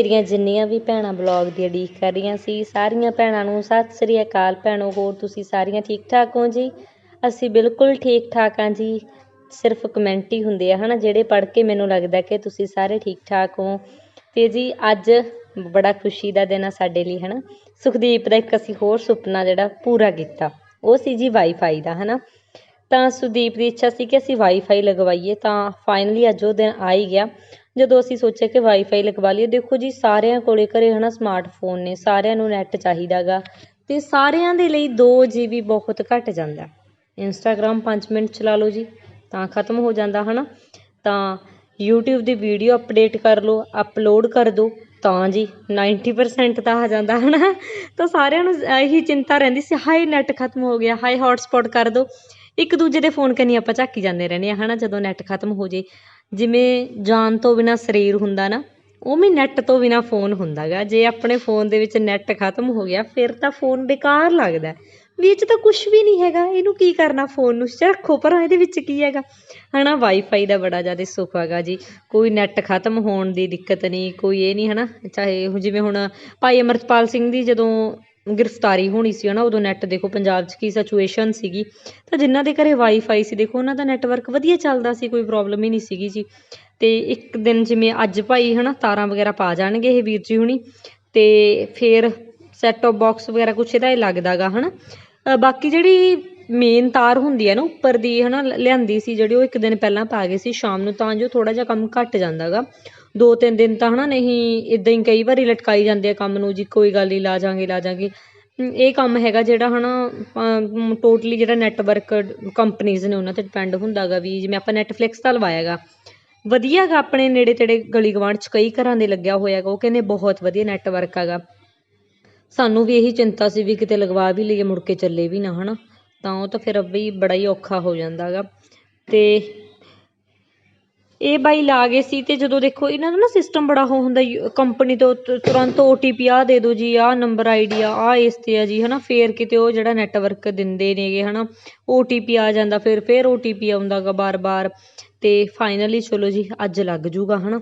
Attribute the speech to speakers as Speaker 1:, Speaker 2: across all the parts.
Speaker 1: ਮੇਰੀਆਂ ਜਿੰਨੀਆਂ ਵੀ ਭੈਣਾਂ ਬਲੌਗ ਦੀ ਉਡੀਕ ਕਰ ਰਹੀਆਂ ਸੀ, ਸਾਰੀਆਂ ਭੈਣਾਂ ਨੂੰ ਸਤਿ ਸ੍ਰੀ ਅਕਾਲ ਭੈਣੋ, ਹੋਰ ਤੁਸੀਂ ਸਾਰੀਆਂ ਠੀਕ ਠਾਕ ਹੋ ਜੀ? ਅਸੀਂ ਬਿਲਕੁਲ ਠੀਕ ਠਾਕ ਹਾਂ ਜੀ। ਸਿਰਫ ਕਮੈਂਟ ਹੀ ਹੁੰਦੇ ਆ, ਹਨਾ, ਜਿਹੜੇ ਪੜ੍ਹ ਕੇ ਮੈਨੂੰ ਲੱਗਦਾ ਕਿ ਤੁਸੀਂ ਸਾਰੇ ਠੀਕ ਠਾਕ ਹੋ। ਤੇ ਜੀ, ਅੱਜ ਬੜਾ ਖੁਸ਼ੀ ਦਾ ਦਿਨ ਆ ਸਾਡੇ ਲਈ, ਹਨਾ। ਸੁਖਦੀਪ ਦਾ ਇੱਕ ਅਸੀਂ ਹੋਰ ਸੁਪਨਾ ਜਿਹੜਾ ਪੂਰਾ ਕੀਤਾ, ਉਹ ਸੀ ਜੀ ਵਾਈਫਾਈ ਦਾ, ਹਨਾ। ਤਾਂ ਸੁਦੀਪ ਦੀ ਇੱਛਾ ਸੀ ਕਿ ਅਸੀਂ ਵਾਈਫਾਈ ਲਗਵਾਈਏ, ਤਾਂ ਫਾਈਨਲੀ ਅੱਜ ਉਹ ਦਿਨ ਆ ਹੀ ਗਿਆ। ਜਦੋਂ ਅਸੀਂ ਸੋਚਿਆ ਕਿ ਵਾਈਫਾਈ ਲਗਵਾ ਲਈਏ, ਦੇਖੋ ਜੀ, ਸਾਰਿਆਂ ਕੋਲੇ ਘਰੇ ਹਨਾ ਸਮਾਰਟਫੋਨ ਨੇ, ਸਾਰਿਆਂ ਨੂੰ ਨੈੱਟ ਚਾਹੀਦਾ ਗਾ ਅਤੇ ਸਾਰਿਆਂ ਦੇ ਲਈ ਦੋ ਜੀ ਬੀ ਬਹੁਤ ਘੱਟ ਜਾਂਦਾ। ਇੰਸਟਾਗ੍ਰਾਮ ਪੰਜ ਮਿੰਟ ਚਲਾ ਲਓ ਜੀ, ਤਾਂ ਖਤਮ ਹੋ ਜਾਂਦਾ ਹੈ ਨਾ ਤਾਂ ਯੂਟਿਊਬ ਦੀ ਵੀਡੀਓ ਅਪਡੇਟ ਕਰ ਲਓ ਅਪਲੋਡ ਕਰ ਦਿਓ ਤਾਂ ਜੀ 90% ਤਾਂ ਆ ਜਾਂਦਾ ਹੈ ਨਾ ਤਾਂ ਸਾਰਿਆਂ ਨੂੰ ਇਹੀ ਚਿੰਤਾ ਰਹਿੰਦੀ ਸੀ ਹਾਈ ਨੈਟ ਖਤਮ ਹੋ ਗਿਆ ਹਾਈ ਹੌਟਸਪੌਟ ਕਰ ਦਿਓ ਇੱਕ ਦੂਜੇ ਦੇ ਫੋਨ ਕੰਨੀ ਆਪਾਂ ਝਾਕੀ ਜਾਂਦੇ ਰਹਿੰਦੇ ਆ ਹਨਾ, ਜਦੋਂ ਨੈਟ ਖਤਮ ਹੋ ਜੇ। ਜਿਵੇਂ ਜਾਨ ਤੋਂ ਬਿਨਾਂ ਸਰੀਰ ਹੁੰਦਾ ਨਾ, ਉਵੇਂ ਨੈੱਟ ਤੋਂ ਬਿਨਾਂ ਫੋਨ ਹੁੰਦਾ ਗਾ। ਜੇ ਆਪਣੇ ਫੋਨ ਦੇ ਵਿੱਚ ਨੈੱਟ ਖਤਮ ਹੋ ਗਿਆ, ਫਿਰ ਤਾਂ ਫੋਨ ਬੇਕਾਰ ਲੱਗਦਾ। ਵੀ ਇਹ 'ਚ ਤਾਂ ਕੁਛ ਵੀ ਨਹੀਂ ਹੈਗਾ, ਇਹਨੂੰ ਕੀ ਕਰਨਾ ਫੋਨ ਨੂੰ? ਰੱਖੋ ਪਰ ਇਹਦੇ ਵਿੱਚ ਕੀ ਹੈਗਾ? ਹੈ ਨਾ ਵਾਈਫਾਈ ਦਾ ਬੜਾ ਜ਼ਿਆਦਾ ਸੁੱਖ ਹੈਗਾ ਜੀ। ਕੋਈ ਨੈੱਟ ਖਤਮ ਹੋਣ ਦੀ ਦਿੱਕਤ ਨਹੀਂ, ਕੋਈ ਇਹ ਨਹੀਂ ਹੈ ਨਾ ਚਾਹੇ ਜਿਵੇਂ ਹੁਣ ਭਾਈ ਅਮਰਤਪਾਲ ਸਿੰਘ ਦੀ ਜਦੋਂ ਗ੍ਰਿਫਤਾਰੀ ਹੋਣੀ ਸੀ ਹੈ ਨਾ ਉਦੋਂ ਨੈੱਟ ਦੇਖੋ, ਪੰਜਾਬ 'ਚ ਕੀ ਸਿਚੁਏਸ਼ਨ ਸੀਗੀ। ਤਾਂ ਜਿਨ੍ਹਾਂ ਦੇ ਘਰੇ ਵਾਈਫਾਈ ਸੀ, ਦੇਖੋ, ਉਹਨਾਂ ਦਾ ਨੈਟਵਰਕ ਵਧੀਆ ਚੱਲਦਾ ਸੀ, ਕੋਈ ਪ੍ਰੋਬਲਮ ਹੀ ਨਹੀਂ ਸੀਗੀ ਜੀ। ਅਤੇ ਇੱਕ ਦਿਨ ਜਿਵੇਂ ਅੱਜ ਭਾਈ ਹੈ ਨਾ ਤਾਰਾਂ ਵਗੈਰਾ ਪਾ ਜਾਣਗੇ ਇਹ ਵੀਰ ਜੀ ਹੁਣੀ ਅਤੇ ਫਿਰ ਸੈੱਟ ਟੌਪ ਬਾਕਸ ਵਗੈਰਾ ਕੁਛ ਇਹਦਾ ਇਹ ਲੱਗਦਾਗਾ ਹੈ ਨਾ ਬਾਕੀ ਜਿਹੜੀ ਮੇਨ ਤਾਰ ਹੁੰਦੀ ਹੈ ਨਾ, ਉੱਪਰ ਦੀ ਹੈ ਨਾ ਲਿਆਂਦੀ ਸੀ, ਜਿਹੜੀ ਉਹ ਇੱਕ ਦਿਨ ਪਹਿਲਾਂ ਪਾ ਗਏ ਸੀ, ਸ਼ਾਮ ਨੂੰ, ਤਾਂ ਜੋ ਥੋੜ੍ਹਾ ਜਿਹਾ ਕੰਮ ਘੱਟ ਜਾਂਦਾ ਗਾ ਦੋ ਤਿੰਨ ਦਿਨ ਤਾਂ ਹੈ ਨਾ ਨਹੀਂ ਇੱਦਾਂ ਹੀ ਕਈ ਵਾਰੀ ਲਟਕਾਈ ਜਾਂਦੇ ਆ ਕੰਮ ਨੂੰ, ਜੀ ਕੋਈ ਗੱਲ ਨਹੀਂ, ਲਾ ਜਾਂਗੇ, ਲਾ ਜਾਾਂਗੇ। ਇਹ ਕੰਮ ਹੈਗਾ ਜਿਹੜਾ ਹੈ ਨਾ ਟੋਟਲੀ ਜਿਹੜਾ ਨੈਟਵਰਕ ਕੰਪਨੀਜ਼ ਨੇ ਉਹਨਾਂ ਤੇ ਡਿਪੈਂਡ ਹੁੰਦਾ ਗਾ ਵੀ, ਜਿਵੇਂ ਆਪਾਂ ਨੈਟਫਲਿਕਸ ਦਾ ਲਵਾਇਆ ਗਾ ਵਧੀਆ ਗਾ ਆਪਣੇ ਨੇੜੇ ਤੇੜੇ ਗਲੀ ਗਵਾਂਢ ਚ ਕਈ ਘਰਾਂ ਦੇ ਲੱਗਿਆ ਹੋਇਆ ਹੋਇਆਗਾ, ਉਹ ਕਹਿੰਦੇ ਬਹੁਤ ਵਧੀਆ ਨੈਟਵਰਕ ਹੈਗਾ ਸਾਨੂੰ ਵੀ ਇਹੀ ਚਿੰਤਾ ਸੀ ਵੀ ਕਿਤੇ ਲਗਵਾ ਵੀ ਲਈਏ, ਮੁੜ ਕੇ ਚੱਲੇ ਵੀ ਨਾ ਹੈ ਨਾ ਤਾਂ ਉਹ ਤਾਂ ਫਿਰ ਵੀ ਬੜਾ ਹੀ ਔਖਾ ਹੋ ਜਾਂਦਾ ਗਾ ਅਤੇ ਇਹ ਬਾਈ ਲਾ ਗਏ ਸੀ ਤੇ ਜਦੋਂ ਦੇਖੋ ਇਹਨਾਂ ਦਾ ਨਾ ਸਿਸਟਮ ਬੜਾ ਉਹ ਹੁੰਦਾ ਕੰਪਨੀ ਤੋਂ ਤੁ- ਤੁਰੰਤ OTP ਆ ਦੇ ਦਿਓ ਜੀ, ਆਹ ਨੰਬਰ ਆਈਡੀ ਆ ਆ ਇਸ ਤੇ ਆ ਜੀ, ਹਨਾ, ਫੇਰ ਕਿਤੇ ਉਹ ਜਿਹੜਾ ਨੈਟਵਰਕ ਦਿੰਦੇ ਨੇਗੇ, ਹਨਾ OTP ਆ ਜਾਂਦਾ, ਫਿਰ, ਫੇਰ OTP ਆਉਂਦਾਗਾ ਬਾਰ-ਬਾਰ ਤੇ ਫਾਈਨਲੀ ਚਲੋ ਜੀ, ਅੱਜ ਲੱਗ ਜੂਗਾ, ਹਨਾ,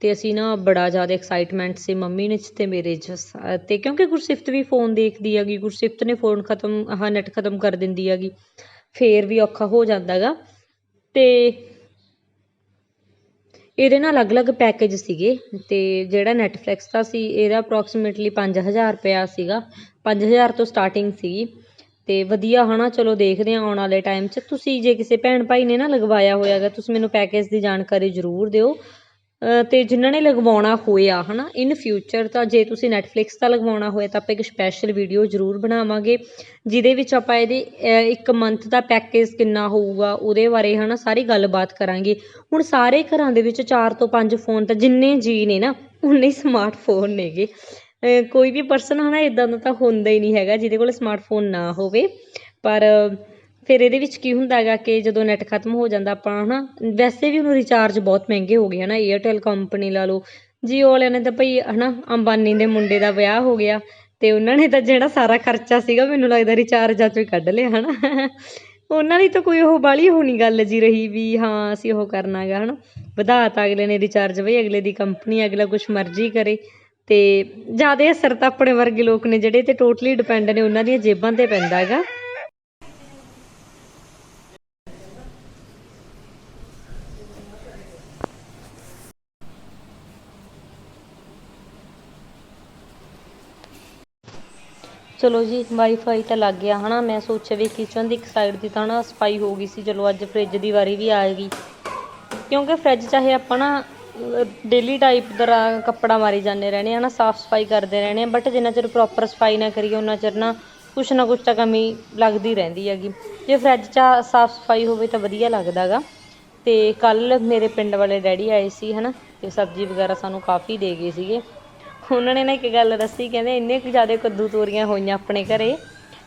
Speaker 1: ਤੇ ਅਸੀਂ ਨਾ ਬੜਾ ਜ਼ਿਆਦਾ ਐਕਸਾਈਟਮੈਂਟ ਸੀ ਮੰਮੀ ਨੇ 'ਚ ਤੇ ਮੇਰੇ 'ਚ ਸ- ਤੇ ਕਿਉਂਕਿ ਗੁਰਸਿਫਤ ਵੀ ਫੋਨ ਦੇਖਦੀ ਹੈਗੀ, ਗੁਰਸਿਫਤ ਨੇ ਫੋਨ ਖਤਮ, ਆਹ ਨੈਟ ਖਤਮ ਕਰ ਦਿੰਦੀ ਹੈਗੀ, ਫੇਰ ਵੀ ਔਖਾ ਹੋ ਜਾਂਦਾਗਾ, ਤੇ ਇਹਦੇ ਨਾਲ ਅਲੱਗ-ਅਲੱਗ ਪੈਕੇਜ ਸੀਗੇ ਅਤੇ ਜਿਹੜਾ ਨੈੱਟਫਲਿਕਸ ਦਾ ਸੀ, ਇਹਦਾ ਅਪਰੋਕਸੀਮੇਟਲੀ ਪੰਜ ਹਜ਼ਾਰ ਰੁਪਇਆ ਸੀਗਾ। ਪੰਜ ਹਜ਼ਾਰ ਤੋਂ ਸਟਾਰਟਿੰਗ ਸੀਗੀ। ਅਤੇ ਵਧੀਆ ਹੈ ਨਾ ਚਲੋ ਦੇਖਦੇ ਹਾਂ ਆਉਣ ਵਾਲੇ ਟਾਈਮ 'ਚ। ਤੁਸੀਂ ਜੇ ਕਿਸੇ ਭੈਣ ਭਾਈ ਨੇ ਨਾ ਲਗਵਾਇਆ ਹੋਇਆ ਗਾ ਤੁਸੀਂ ਮੈਨੂੰ ਪੈਕੇਜ ਦੀ ਜਾਣਕਾਰੀ ਜ਼ਰੂਰ ਦਿਓ। ਅਤੇ ਤੇ ਜਿਨ੍ਹਾਂ ਨੇ ਲਗਵਾਉਣਾ ਹੋਇਆ ਹੈ ਨਾ ਇਨ ਫਿਊਚਰ ਤਾਂ ਜੇ ਤੁਸੀਂ ਨੈਟਫਲਿਕਸ ਦਾ ਲਗਵਾਉਣਾ ਹੋਇਆ ਤਾਂ ਆਪਾਂ ਇੱਕ ਸਪੈਸ਼ਲ ਵੀਡੀਓ ਜ਼ਰੂਰ ਬਣਾਵਾਂਗੇ, ਜਿਹਦੇ ਵਿੱਚ ਆਪਾਂ ਇਹਦੇ ਇੱਕ ਮੰਥ ਦਾ ਪੈਕੇਜ ਕਿੰਨਾ ਹੋਊਗਾ, ਉਹਦੇ ਬਾਰੇ ਹੈ ਨਾ ਸਾਰੀ ਗੱਲਬਾਤ ਕਰਾਂਗੇ। ਹੁਣ ਸਾਰੇ ਘਰਾਂ ਦੇ ਵਿੱਚ ਚਾਰ ਤੋਂ ਪੰਜ ਫੋਨ ਤਾਂ ਜਿੰਨੇ ਜੀ ਨੇ ਨਾ ਉਨੇ ਸਮਾਰਟਫੋਨ ਨੇਗੇ। ਕੋਈ ਵੀ ਪਰਸਨ ਹੈ ਨਾ ਇਦਾਂ ਦਾ ਤਾਂ ਹੁੰਦਾ ਹੀ ਨਹੀਂ ਹੈਗਾ, ਜਿਹਦੇ ਕੋਲ ਸਮਾਰਟਫੋਨ ਨਾ ਹੋਵੇ। ਪਰ ਫਿਰ ਇਹਦੇ ਵਿੱਚ ਕੀ ਹੁੰਦਾ ਹੈਗਾ ਕਿ ਜਦੋਂ ਨੈੱਟ ਖਤਮ ਹੋ ਜਾਂਦਾ ਆਪਾਂ ਹਨਾ, ਵੈਸੇ ਵੀ ਉਹਨੂੰ ਰਿਚਾਰਜ ਬਹੁਤ ਮਹਿੰਗੇ ਹੋ ਗਏ ਹਨਾ ਏਅਰਟੈਲ ਕੰਪਨੀ ਲਾ ਲਓ ਜੀਓ ਵਾਲਿਆਂ ਨੇ ਤਾਂ ਭਈ ਹਨਾ, ਅੰਬਾਨੀ ਦੇ ਮੁੰਡੇ ਦਾ ਵਿਆਹ ਹੋ ਗਿਆ ਤੇ ਉਹਨਾਂ ਨੇ ਤਾਂ ਜਿਹੜਾ ਸਾਰਾ ਖਰਚਾ ਸੀਗਾ ਮੈਨੂੰ ਲੱਗਦਾ ਰਿਚਾਰਜਾਂ ਚੋਂ ਹੀ ਕੱਢ ਲਿਆ ਹਨਾ। ਉਹਨਾਂ ਲਈ ਤਾਂ ਕੋਈ ਉਹ ਬਾਲੀ ਹੋਣੀ ਗੱਲ ਜੀ ਰਹੀ ਵੀ ਹਾਂ, ਅਸੀਂ ਉਹ ਕਰਨਾ ਗਾ ਹਨਾ ਵਧਾਤਾ ਅਗਲੇ ਨੇ ਰਿਚਾਰਜ ਬਈ, ਅਗਲੇ ਦੀ ਕੰਪਨੀ ਅਗਲਾ ਕੁਛ ਮਰਜ਼ੀ ਕਰੇ ਤੇ ਜ਼ਿਆਦਾ ਅਸਰ ਤਾਂ ਆਪਣੇ ਵਰਗੇ ਲੋਕ ਨੇ ਜਿਹੜੇ ਤੇ ਟੋਟਲੀ ਡਿਪੈਂਡ ਨੇ, ਉਹਨਾਂ ਦੀਆਂ ਜੇਬਾਂ ਤੇ ਪੈਂਦਾ ਹੈਗਾ। ਚਲੋ ਜੀ ਵਾਈਫਾਈ ਤਾਂ ਲੱਗ ਗਿਆ ਹਨਾ, ਮੈਂ ਸੋਚਿਆ ਵੀ ਕਿਚਨ ਦੀ ਇੱਕ ਸਾਈਡ ਦੀ ਤਾਂ ਨਾ ਸਫ਼ਾਈ ਹੋ ਗਈ ਸੀ, ਚਲੋ ਅੱਜ ਫ੍ਰਿਜ ਦੀ ਵਾਰੀ ਵੀ ਆ ਗਈ। ਕਿਉਂਕਿ ਫ੍ਰਿਜ ਚਾਹੇ ਆਪਾਂ ਨਾ ਡੇਲੀ ਟਾਈਪ ਦਾ ਕੱਪੜਾ ਮਾਰੀ ਜਾਂਦੇ ਰਹਿਣੇ ਆ ਨਾ ਸਾਫ਼ ਸਫ਼ਾਈ ਕਰਦੇ ਰਹਿਣੇ ਆ ਬਟ ਜਿੰਨਾ ਚਿਰ ਪ੍ਰੋਪਰ ਸਫ਼ਾਈ ਨਾ ਕਰੀਏ, ਉਹਨਾਂ ਚਿਰ ਨਾ ਕੁਛ ਨਾ ਕੁਛ ਤਾਂ ਕਮੀ ਲੱਗਦੀ ਰਹਿੰਦੀ ਹੈਗੀ। ਜੇ ਫ੍ਰਿਜ 'ਚ ਸਾਫ਼ ਸਫ਼ਾਈ ਹੋਵੇ ਤਾਂ ਵਧੀਆ ਲੱਗਦਾਗਾ ਤੇ ਕੱਲ ਮੇਰੇ ਪਿੰਡ ਵਾਲੇ ਡੈਡੀ ਆਏ ਸੀ ਹਨਾ, ਤੇ ਸਬਜ਼ੀ ਵਗੈਰਾ ਸਾਨੂੰ ਕਾਫੀ ਦੇ ਗਏ ਸੀਗੇ। ਉਹਨਾਂ ਨੇ ਨਾ ਇੱਕ ਗੱਲ ਦੱਸੀ, ਕਹਿੰਦੇ ਇੰਨੇ ਕੁ ਜ਼ਿਆਦਾ ਕੱਦੂ ਤੋਰੀਆਂ ਹੋਈਆਂ ਆਪਣੇ ਘਰੇ